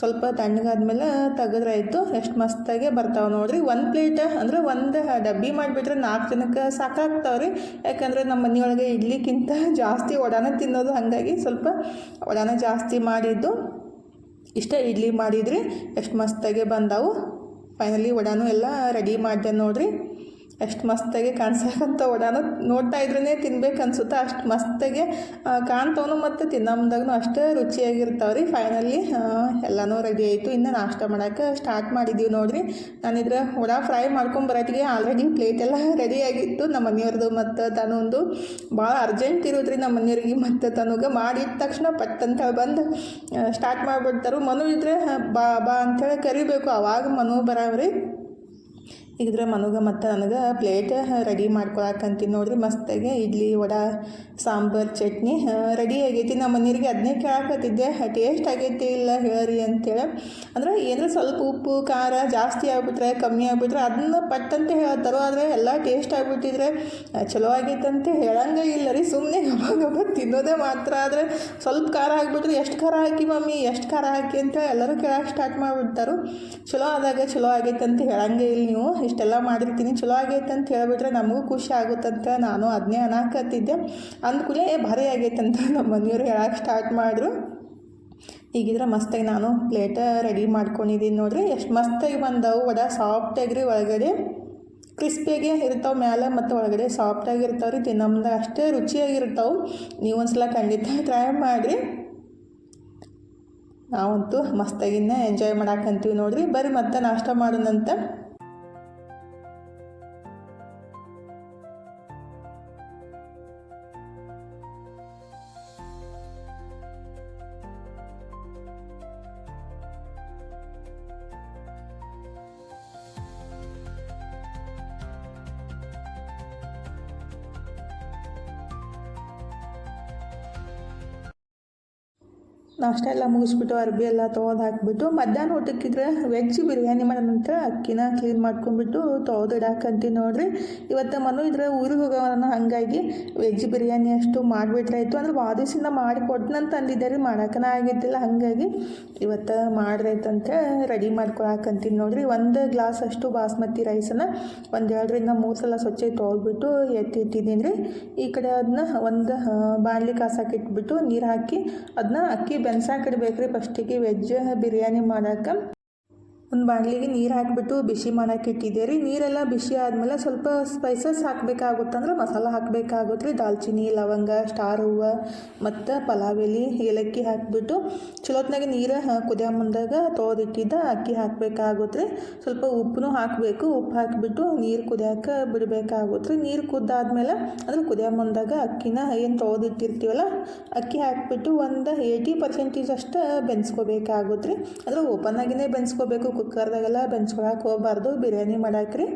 ಸ್ವಲ್ಪ ತಣ್ಣಗಾದ್ಮೇಲೆ ತೆಗೆದ್ರಾಯ್ತು ಎಷ್ಟು ಮಸ್ತಾಗೆ ಬರ್ತಾವೆ ನೋಡ್ರಿ. ಒಂದು ಪ್ಲೇಟ್ ಅಂದ್ರೆ ಒಂದು ಡಬ್ಬಿ ಮಾಡಿಬಿಟ್ರೆ ನಾಲ್ಕು ಜನಕ್ಕೆ ಸಾಕಾಗ್ತಾವ್ರಿ. ಯಾಕಂದರೆ ನಮ್ಮ ಮನೆಯೊಳಗೆ ಇಡ್ಲಿಕ್ಕಿಂತ ಜಾಸ್ತಿ ಒಡಾನ ತಿನ್ನೋದು ಹಾಗಾಗಿ ಸ್ವಲ್ಪ ಒಡಾನ ಜಾಸ್ತಿ ಮಾಡಿದ್ದು. ಇಷ್ಟ ಇಡ್ಲಿ ಮಾಡಿದ್ರಿ. ಎಷ್ಟು ಮಸ್ತಾಗೆ ಬಂದಾವು. ಫೈನಲಿ ಒಡಾನು ಎಲ್ಲ ರೆಡಿ ಮಾಡಿದೆ ನೋಡ್ರಿ. ಎಷ್ಟು ಮಸ್ತಾಗಿ ಕಾಣಿಸಕಂತ ವಡಾನು ನೋಡ್ತಾ ಇದ್ರೇ ತಿನ್ಬೇಕು ಅನ್ಸುತ್ತೆ ಅಷ್ಟು ಮಸ್ತಾಗೆ ಕಾಣ್ತವನು ಮತ್ತು ತಿನ್ನಮ್ದಾಗೂ ಅಷ್ಟೇ ರುಚಿಯಾಗಿರ್ತಾವೆ ರೀ ಫೈನಲಿ ಎಲ್ಲನೂ ರೆಡಿ ಆಯಿತು. ಇನ್ನು ನಾಷ್ಟ ಮಾಡೋಕ್ಕೆ ಸ್ಟಾರ್ಟ್ ಮಾಡಿದ್ದೀವಿ ನೋಡ್ರಿ. ನಾನಿದ್ರೆ ವಡ ಫ್ರೈ ಮಾಡ್ಕೊಂಬರಟ್ಟಿಗೆ ಆಲ್ರೆಡಿ ಪ್ಲೇಟ್ ಎಲ್ಲ ರೆಡಿಯಾಗಿತ್ತು ನಮ್ಮ ಮನೆಯವ್ರದ್ದು ಮತ್ತು ತನೊಂದು ಭಾಳ ಅರ್ಜೆಂಟ್ ಇರೋದ್ರಿ ನಮ್ಮ ಮನೆಯವ್ರಿಗೆ ಮತ್ತು ತನಗೆ. ಮಾಡಿದ ತಕ್ಷಣ ಪಟ್ ಅಂತ ಬಂದು ಸ್ಟಾರ್ಟ್ ಮಾಡಿಬಿಡ್ತಾರೆ. ಮನು ಇದ್ರೆ ಬಾ ಬಾ ಅಂಥೇಳಿ ಕರಿಬೇಕು. ಅವಾಗ ಮನು ಬರಾವ್ರಿ. ಇದ್ರ ಮನುಗ ಮತ್ತು ನನಗೆ ಪ್ಲೇಟ್ ರೆಡಿ ಮಾಡ್ಕೊಳಕಂತೀನಿ ನೋಡ್ರಿ. ಮಸ್ತಾಗಿ ಇಡ್ಲಿ, ವಡ, ಸಾಂಬಾರು, ಚಟ್ನಿ ರೆಡಿ ಆಗೈತಿ. ನಮ್ಮ ಮನೆಯವ್ರಿಗೆ ಅದನ್ನೇ ಕೇಳಕತ್ತಿದ್ದೆ. ಟೇಸ್ಟ್ ಆಗೈತಿ ಇಲ್ಲ ಹೇಳ್ರಿ ಅಂತೇಳಿ. ಅಂದ್ರೆ ಏನಾರ ಸ್ವಲ್ಪ ಉಪ್ಪು, ಖಾರ ಜಾಸ್ತಿ ಆಗ್ಬಿಟ್ರೆ, ಕಮ್ಮಿ ಆಗ್ಬಿಟ್ರೆ ಅದನ್ನ ಪಟ್ಟಂತೆ ಹೇಳ್ತಾರೋ, ಆದರೆ ಎಲ್ಲ ಟೇಸ್ಟ್ ಆಗಿಬಿಟ್ಟಿದ್ರೆ ಚಲೋ ಆಗೈತಂತ ಹೇಳಂಗೆ ಇಲ್ಲ ರೀ ಸುಮ್ಮನೆ ಗಬ ತಿನ್ನೋದೇ ಮಾತ್ರ. ಆದರೆ ಸ್ವಲ್ಪ ಖಾರ ಹಾಕ್ಬಿಟ್ರೆ ಎಷ್ಟು ಖಾರ ಹಾಕಿ ಮಮ್ಮಿ, ಎಷ್ಟು ಖಾರ ಹಾಕಿ ಅಂತ ಎಲ್ಲರೂ ಕೇಳಕ್ಕೆ ಸ್ಟಾರ್ಟ್ ಮಾಡಿಬಿಡ್ತಾರೋ. ಚಲೋ ಆದಾಗ ಚಲೋ ಆಗೈತೆ ಅಂತ ಹೇಳಂಗೆ ಇಲ್ಲ ನೀವು. ಇಷ್ಟೆಲ್ಲ ಮಾಡಿರ್ತೀನಿ. ಚಲೋ ಆಗೈತೆ ಅಂತ ಹೇಳಿಬಿಟ್ರೆ ನಮಗೂ ಖುಷಿ ಆಗುತ್ತಂತ ನಾನು ಅದನ್ನೇ ಅನ್ನಕತ್ತಿದ್ದೆ ಏ, ಭಾರಿ ಅಂತ ನಮ್ಮ ಮನೆಯವ್ರು ಹೇಳಕ್ಕೆ ಸ್ಟಾರ್ಟ್ ಮಾಡಿದ್ರು ಈಗಿದ್ರೆ ಮಸ್ತಾಗಿ ನಾನು ಪ್ಲೇಟ ರೆಡಿ ಮಾಡ್ಕೊಂಡಿದ್ದೀನಿ ನೋಡ್ರಿ. ಎಷ್ಟು ಮಸ್ತಾಗಿ ಬಂದವು. ವಡ ಸಾಫ್ಟಾಗಿ ರೀ ಒಳಗಡೆ. ಕ್ರಿಸ್ಪಿಯಾಗಿ ಇರ್ತಾವೆ ಮ್ಯಾಲೆ ಮತ್ತು ಒಳಗಡೆ ಸಾಫ್ಟಾಗಿ ಇರ್ತಾವೆ ರೀ ತಿನ್ನಮ್ದಾಗ ಅಷ್ಟೇ ರುಚಿಯಾಗಿರ್ತಾವೆ. ನೀವು ಒಂದ್ಸಲ ಖಂಡಿತ ಟ್ರೈ ಮಾಡಿರಿ. ನಾವಂತೂ ಮಸ್ತಾಗಿನ್ನ ಎಂಜಾಯ್ ಮಾಡಾಕಂತೀವಿ ನೋಡ್ರಿ. ಬರ್ರಿ ಮತ್ತೆ ನಾಷ್ಟ ಮಾಡೋಣಂತ. ನಾಷ್ಟ ಎಲ್ಲ ಮುಗಿಸ್ಬಿಟ್ಟು ಅರ್ಬಿ ಎಲ್ಲ ತೊಗೊಂಡು ಹಾಕ್ಬಿಟ್ಟು ಮಧ್ಯಾಹ್ನ ಊಟಕ್ಕಿದ್ರೆ ವೆಜ್ ಬಿರಿಯಾನಿ ಮಾಡೋಣಂತ ಅಕ್ಕಿನ ಕ್ಲೀನ್ ಮಾಡ್ಕೊಂಡ್ಬಿಟ್ಟು ತೊಳೆದು ಇಡಾಕಂತೀನಿ ನೋಡ್ರಿ. ಇವತ್ತು ಮನು ಇದ್ರೆ ಊರಿಗೆ ಹೋಗೋಣ ಹಾಗಾಗಿ ವೆಜ್ ಬಿರಿಯಾನಿ ಅಷ್ಟು ಮಾಡಿಬಿಟ್ರಾಯ್ತು ಅಂದ್ರೆ ವಾದಿಸಿಂದ ಮಾಡಿ ಕೊಟ್ಟನಂತ ಅಂದಿದ್ದೆ ರೀ, ಮಾಡೋಕ್ಕನ ಆಗಿದ್ದಿಲ್ಲ. ಹಾಗಾಗಿ ಇವತ್ತು ಮಾಡ್ರೈತಂತ ರೆಡಿ ಮಾಡ್ಕೊಳಕಂತೀನಿ ನೋಡ್ರಿ. ಒಂದು ಗ್ಲಾಸ್ ಅಷ್ಟು ಬಾಸ್ಮತಿ ರೈಸನ್ನು ಒಂದು ಎರಡರಿಂದ ಮೂರು ಸಲ ಸ್ವಚ್ಛ ತೊಳೆದ್ಬಿಟ್ಟು ಎತ್ತಿಟ್ಟಿದ್ದೀನಿ ರೀ ಈ ಕಡೆ ಅದನ್ನ ಒಂದು ಬಾಣಲಿ ಕಾಸಾಕಿಟ್ಬಿಟ್ಟು ನೀರು ಹಾಕಿ ಅದನ್ನ ಅಕ್ಕಿ ಬೆನ್ಸಾಕಿಡ್ಬೇಕು ರೀ ಫಸ್ಟಿಗೆ ವೆಜ್ ಬಿರಿಯಾನಿ ಮಾಡೋಕೆ? ಒಂದು ಬಾಣಲಿಗೆ ನೀರು ಹಾಕಿಬಿಟ್ಟು ಬಿಸಿ ಮಾಡೋಕೆ ಇಟ್ಟಿದ್ದೆ ರೀ ನೀರೆಲ್ಲ ಬಿಸಿ ಆದಮೇಲೆ ಸ್ವಲ್ಪ ಸ್ಪೈಸಸ್ ಹಾಕಬೇಕಾಗುತ್ತಂದ್ರೆ ಮಸಾಲ ಹಾಕಬೇಕಾಗುತ್ತೆ ರೀ ದಾಲ್ಚಿನ್ನಿ ಲವಂಗ, ಸ್ಟಾರ್ ಹೂವು ಮತ್ತು ಪಲಾವ್ ಎಲೆ ಏಲಕ್ಕಿ ಹಾಕಿಬಿಟ್ಟು ಚಲೋತ್ನಾಗೆ ನೀರು ಕುದಿಯೋ ಮುಂದಾಗ ತೊಳೆದಿಟ್ಟಿದ್ದ ಅಕ್ಕಿ ಹಾಕಬೇಕಾಗುತ್ತೆ ರೀ ಸ್ವಲ್ಪ ಉಪ್ಪು ಹಾಕಬೇಕು. ಉಪ್ಪು ಹಾಕಿಬಿಟ್ಟು ನೀರು ಕುದಿಯೋಕೆ ಬಿಡಬೇಕಾಗುತ್ತೆ ರೀ ನೀರು ಕುದ್ದಾದ್ಮೇಲೆ ಅಂದ್ರೆ ಕುದಿಯೋ ಮುಂದಾಗ ಅಕ್ಕಿನ ಏನು ತೊಳೆದಿಟ್ಟಿರ್ತೀವಲ್ಲ, ಅಕ್ಕಿ ಹಾಕಿಬಿಟ್ಟು ಒಂದು ಏಯ್ಟಿ ಪರ್ಸೆಂಟೇಜ್ ಅಷ್ಟು ಬೆನ್ಸ್ಕೋಬೇಕಾಗುತ್ತೆ ರೀ ಅದ್ರ ಓಪನ್ ಆಗಿನೇ ಬೆನ್ಸ್ಕೋಬೇಕು. ಕುಕ್ಕರ್ದಾಗೆಲ್ಲ ಬೆಂಚ್ಕೊಳಕ್ಕೆ ಹೋಗ್ಬಾರ್ದು, ಬಿರಿಯಾನಿ ಮಾಡಾಕ್ರಿ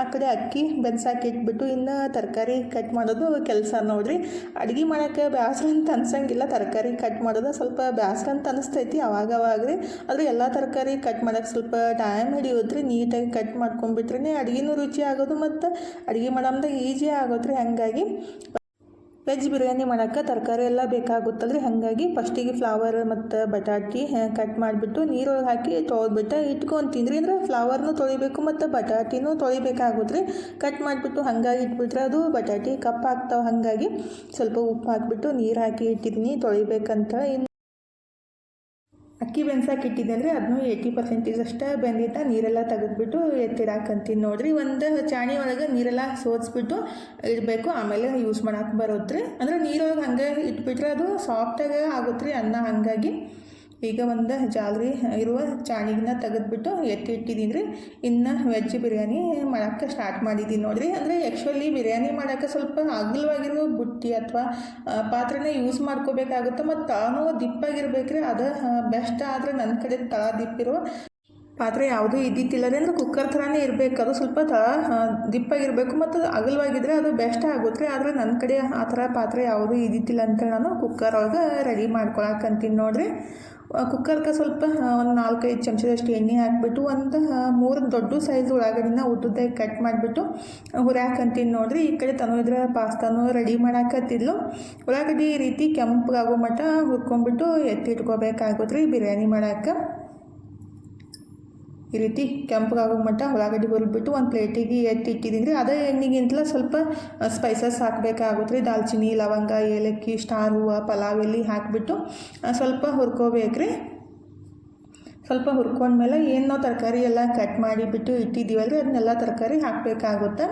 ಆ ಕಡೆ ಅಕ್ಕಿ, ಬೆನ್ಸಾಕಿ ಇಟ್ಬಿಟ್ಟು ಇನ್ನು ತರಕಾರಿ ಕಟ್ ಮಾಡೋದು ಕೆಲಸ ನೋಡ್ರಿ. ಅಡುಗೆ ಮಾಡೋಕ್ಕೆ ಬೇಸರ ಅಂತ ಅನ್ಸಂಗಿಲ್ಲ, ತರಕಾರಿ ಕಟ್ ಮಾಡೋದು ಸ್ವಲ್ಪ ಬೇಸರ ಅಂತ ಅನಿಸ್ತೈತಿ ಅವಾಗ ಅವಾಗ ರೀ. ಆದರೆ ಎಲ್ಲ ತರಕಾರಿ ಕಟ್ ಮಾಡೋಕ್ಕೆ ಸ್ವಲ್ಪ ಟೈಮ್ ಹಿಡಿಯೋದ್ರಿ ನೀಟಾಗಿ ಕಟ್ ಮಾಡ್ಕೊಂಡ್ಬಿಟ್ರೆ ಅಡುಗೆನೂ ರುಚಿ ಆಗೋದು ಮತ್ತು ಅಡುಗೆ ಮಾಡೋಮ್ದಾಗ ಈಜಿ ಆಗೋದ್ರಿ ಹಾಗಾಗಿ ವೆಜ್ ಬಿರಿಯಾನಿ ಮಾಡೋಕೆ ತರಕಾರಿ ಎಲ್ಲ ಬೇಕಾಗುತ್ತಲ್ರಿ. ಹಾಗಾಗಿ ಫಸ್ಟಿಗೆ ಫ್ಲವರ್ ಮತ್ತು ಬಟಾಟಿ ಕಟ್ ಮಾಡಿಬಿಟ್ಟು ನೀರೊಳಗೆ ಹಾಕಿ ತೊಳೆದ್ಬಿಟ್ಟು ಇಟ್ಕೊಂಡು ತಿಂದ್ರಿ ಅಂದ್ರೆ ಫ್ಲವರ್ನು ತೊಳಿಬೇಕು ಮತ್ತು ಬಟಾಟಿನೂ ತೊಳಿಬೇಕಾಗುತ್ತೆ ರೀ ಕಟ್ ಮಾಡಿಬಿಟ್ಟು ಹಾಗಾಗಿ ಇಟ್ಬಿಟ್ರೆ ಅದು ಬಟಾಟಿ ಕಪ್ಪಾಗ್ತಾವೆ. ಹಾಗಾಗಿ ಸ್ವಲ್ಪ ಉಪ್ಪು ಹಾಕಿಬಿಟ್ಟು ನೀರು ಹಾಕಿ ಇಟ್ಟಿದ್ದೀನಿ ತೊಳಿಬೇಕಂತ ಇನ್ನು ಅಕ್ಕಿ ಬೆನ್ಸಕ್ಕೆ ಇಟ್ಟಿದ್ದೆ ಅಂದರೆ ಅದನ್ನು ಏಯ್ಟಿ ಪರ್ಸೆಂಟೇಜ್ ಅಷ್ಟೇ ಬೆಂದಿದ್ದ. ನೀರೆಲ್ಲ ತೆಗೆದ್ಬಿಟ್ಟು ಎತ್ತಿಡಾಕಂತೀನಿ ನೋಡಿರಿ. ಒಂದು ಚಾಣಿ ಒಳಗೆ ನೀರೆಲ್ಲ ಸೋದಿಸ್ಬಿಟ್ಟು ಇಡಬೇಕು. ಆಮೇಲೆ ಯೂಸ್ ಮಾಡಕ್ಕೆ ಬರುತ್ತೆ ಅಂದರೆ ನೀರೊಳಗೆ ಹಂಗೆ ಇಟ್ಬಿಟ್ರೆ ಅದು ಸಾಫ್ಟಾಗಿ ಆಗುತ್ತೆ ರೀ ಅನ್ನ ಹಾಗಾಗಿ. ಈಗ ಒಂದು ಜಾಲರಿ ಇರುವ ಚಾಣಿಗಿನ ತೆಗೆದುಬಿಟ್ಟು ಎತ್ತಿ ಇಟ್ಟಿದ್ದೀನಿ ರೀ ಇನ್ನು ವೆಜ್ ಬಿರಿಯಾನಿ ಮಾಡೋಕ್ಕೆ ಸ್ಟಾರ್ಟ್ ಮಾಡಿದ್ದೀನಿ ನೋಡಿರಿ. ಅಂದರೆ ಆ್ಯಕ್ಚುಲಿ ಬಿರಿಯಾನಿ ಮಾಡೋಕ್ಕೆ ಸ್ವಲ್ಪ ಅಗಲವಾಗಿರೋ ಬುಟ್ಟಿ ಅಥವಾ ಪಾತ್ರೆನೇ ಯೂಸ್ ಮಾಡ್ಕೋಬೇಕಾಗುತ್ತೆ ಮತ್ತು ತಾನು ದಿಪ್ಪಾಗಿರ್ಬೇಕು ರೀ ಅದು ಬೆಸ್ಟ್ ಆದರೆ ನನ್ನ ಕಡೆ ತಳ ದಿಪ್ಪಿರೋ ಪಾತ್ರೆ ಯಾವುದೂ ಇದ್ದಿತ್ತಿಲ್ಲ ರೀ ಅಂದರೆ ಕುಕ್ಕರ್ ಥರನೇ ಇರಬೇಕು. ಅದು ಸ್ವಲ್ಪ ತ ದಿಪ್ಪಾಗಿರಬೇಕು ಮತ್ತು ಅಗಲವಾಗಿದ್ದರೆ ಅದು ಬೆಸ್ಟ್ ಆಗುತ್ತೆ ಆದರೆ ನನ್ನ ಕಡೆ ಆ ಥರ ಪಾತ್ರೆ ಯಾವುದೂ ಇದ್ದಿತ್ತಿಲ್ಲ ಅಂತ ನಾನು ಕುಕ್ಕರ್ ಒಳಗೆ ರೆಡಿ ಮಾಡ್ಕೊಳಕಂತೀನಿ ನೋಡಿರಿ. ಕುಕ್ಕರ್ಗೆ ಸ್ವಲ್ಪ ಒಂದು ನಾಲ್ಕೈದು ಚಮಚದಷ್ಟು ಎಣ್ಣೆ ಹಾಕಿಬಿಟ್ಟು, ಒಂದು ಮೂರು ದೊಡ್ಡ ಸೈಜ್ ಉಳ್ಳಾಗಡ್ಡಿನ ಉದ್ದುದ್ದಾಗಿ ಕಟ್ ಮಾಡಿಬಿಟ್ಟು ಹುರ್ಯಾಕಂತೀನಿ ನೋಡಿರಿ. ಈ ಕಡೆ ತನೂ ಇದ್ರೆ ಪಾಸ್ತಾನು ರೆಡಿ ಮಾಡಾಕತ್ತಿದ್ಲು. ಉಳ್ಳಾಗಡ್ಡಿ ಈ ರೀತಿ ಕೆಂಪಗಾಗೋ ಮಟ್ಟ ಹುರ್ಕೊಂಡ್ಬಿಟ್ಟು ಎತ್ತಿಟ್ಕೋಬೇಕಾಗುತ್ತೆ ರೀ ಬಿರಿಯಾನಿ ಮಾಡಕ್ಕೆ ಈ ರೀತಿ ಕೆಂಪಗಾಗೋ ಮಟ್ಟ ಉಳ್ಳಾಗಡ್ಡಿ ಹುರಿದ್ಬಿಟ್ಟು ಒಂದು ಪ್ಲೇಟಿಗೆ ಎತ್ತಿ ಇಟ್ಟಿದ್ದೀನಿ. ರೀ ಅದೇ ಎಣ್ಣೆಗಿಂತಲ ಸ್ವಲ್ಪ ಸ್ಪೈಸಸ್ ಹಾಕಬೇಕಾಗುತ್ತೆ. ರೀ ದಾಲ್ಚಿನ್ನಿ ಲವಂಗ, ಏಲಕ್ಕಿ, ಸ್ಟಾರ್, ಹೂವು, ಪಲಾವ್ ಎಲ್ಲಿ ಹಾಕಿಬಿಟ್ಟು ಸ್ವಲ್ಪ ಹುರ್ಕೋಬೇಕು ರೀ ಸ್ವಲ್ಪ ಹುರ್ಕೊಂಡ್ಮೇಲೆ ಏನು ತರಕಾರಿ ಎಲ್ಲ ಕಟ್ ಮಾಡಿಬಿಟ್ಟು ಇಟ್ಟಿದ್ದೀವಲ್ಲ ಅದನ್ನೆಲ್ಲ ತರಕಾರಿ ಹಾಕಬೇಕಾಗುತ್ತೆ.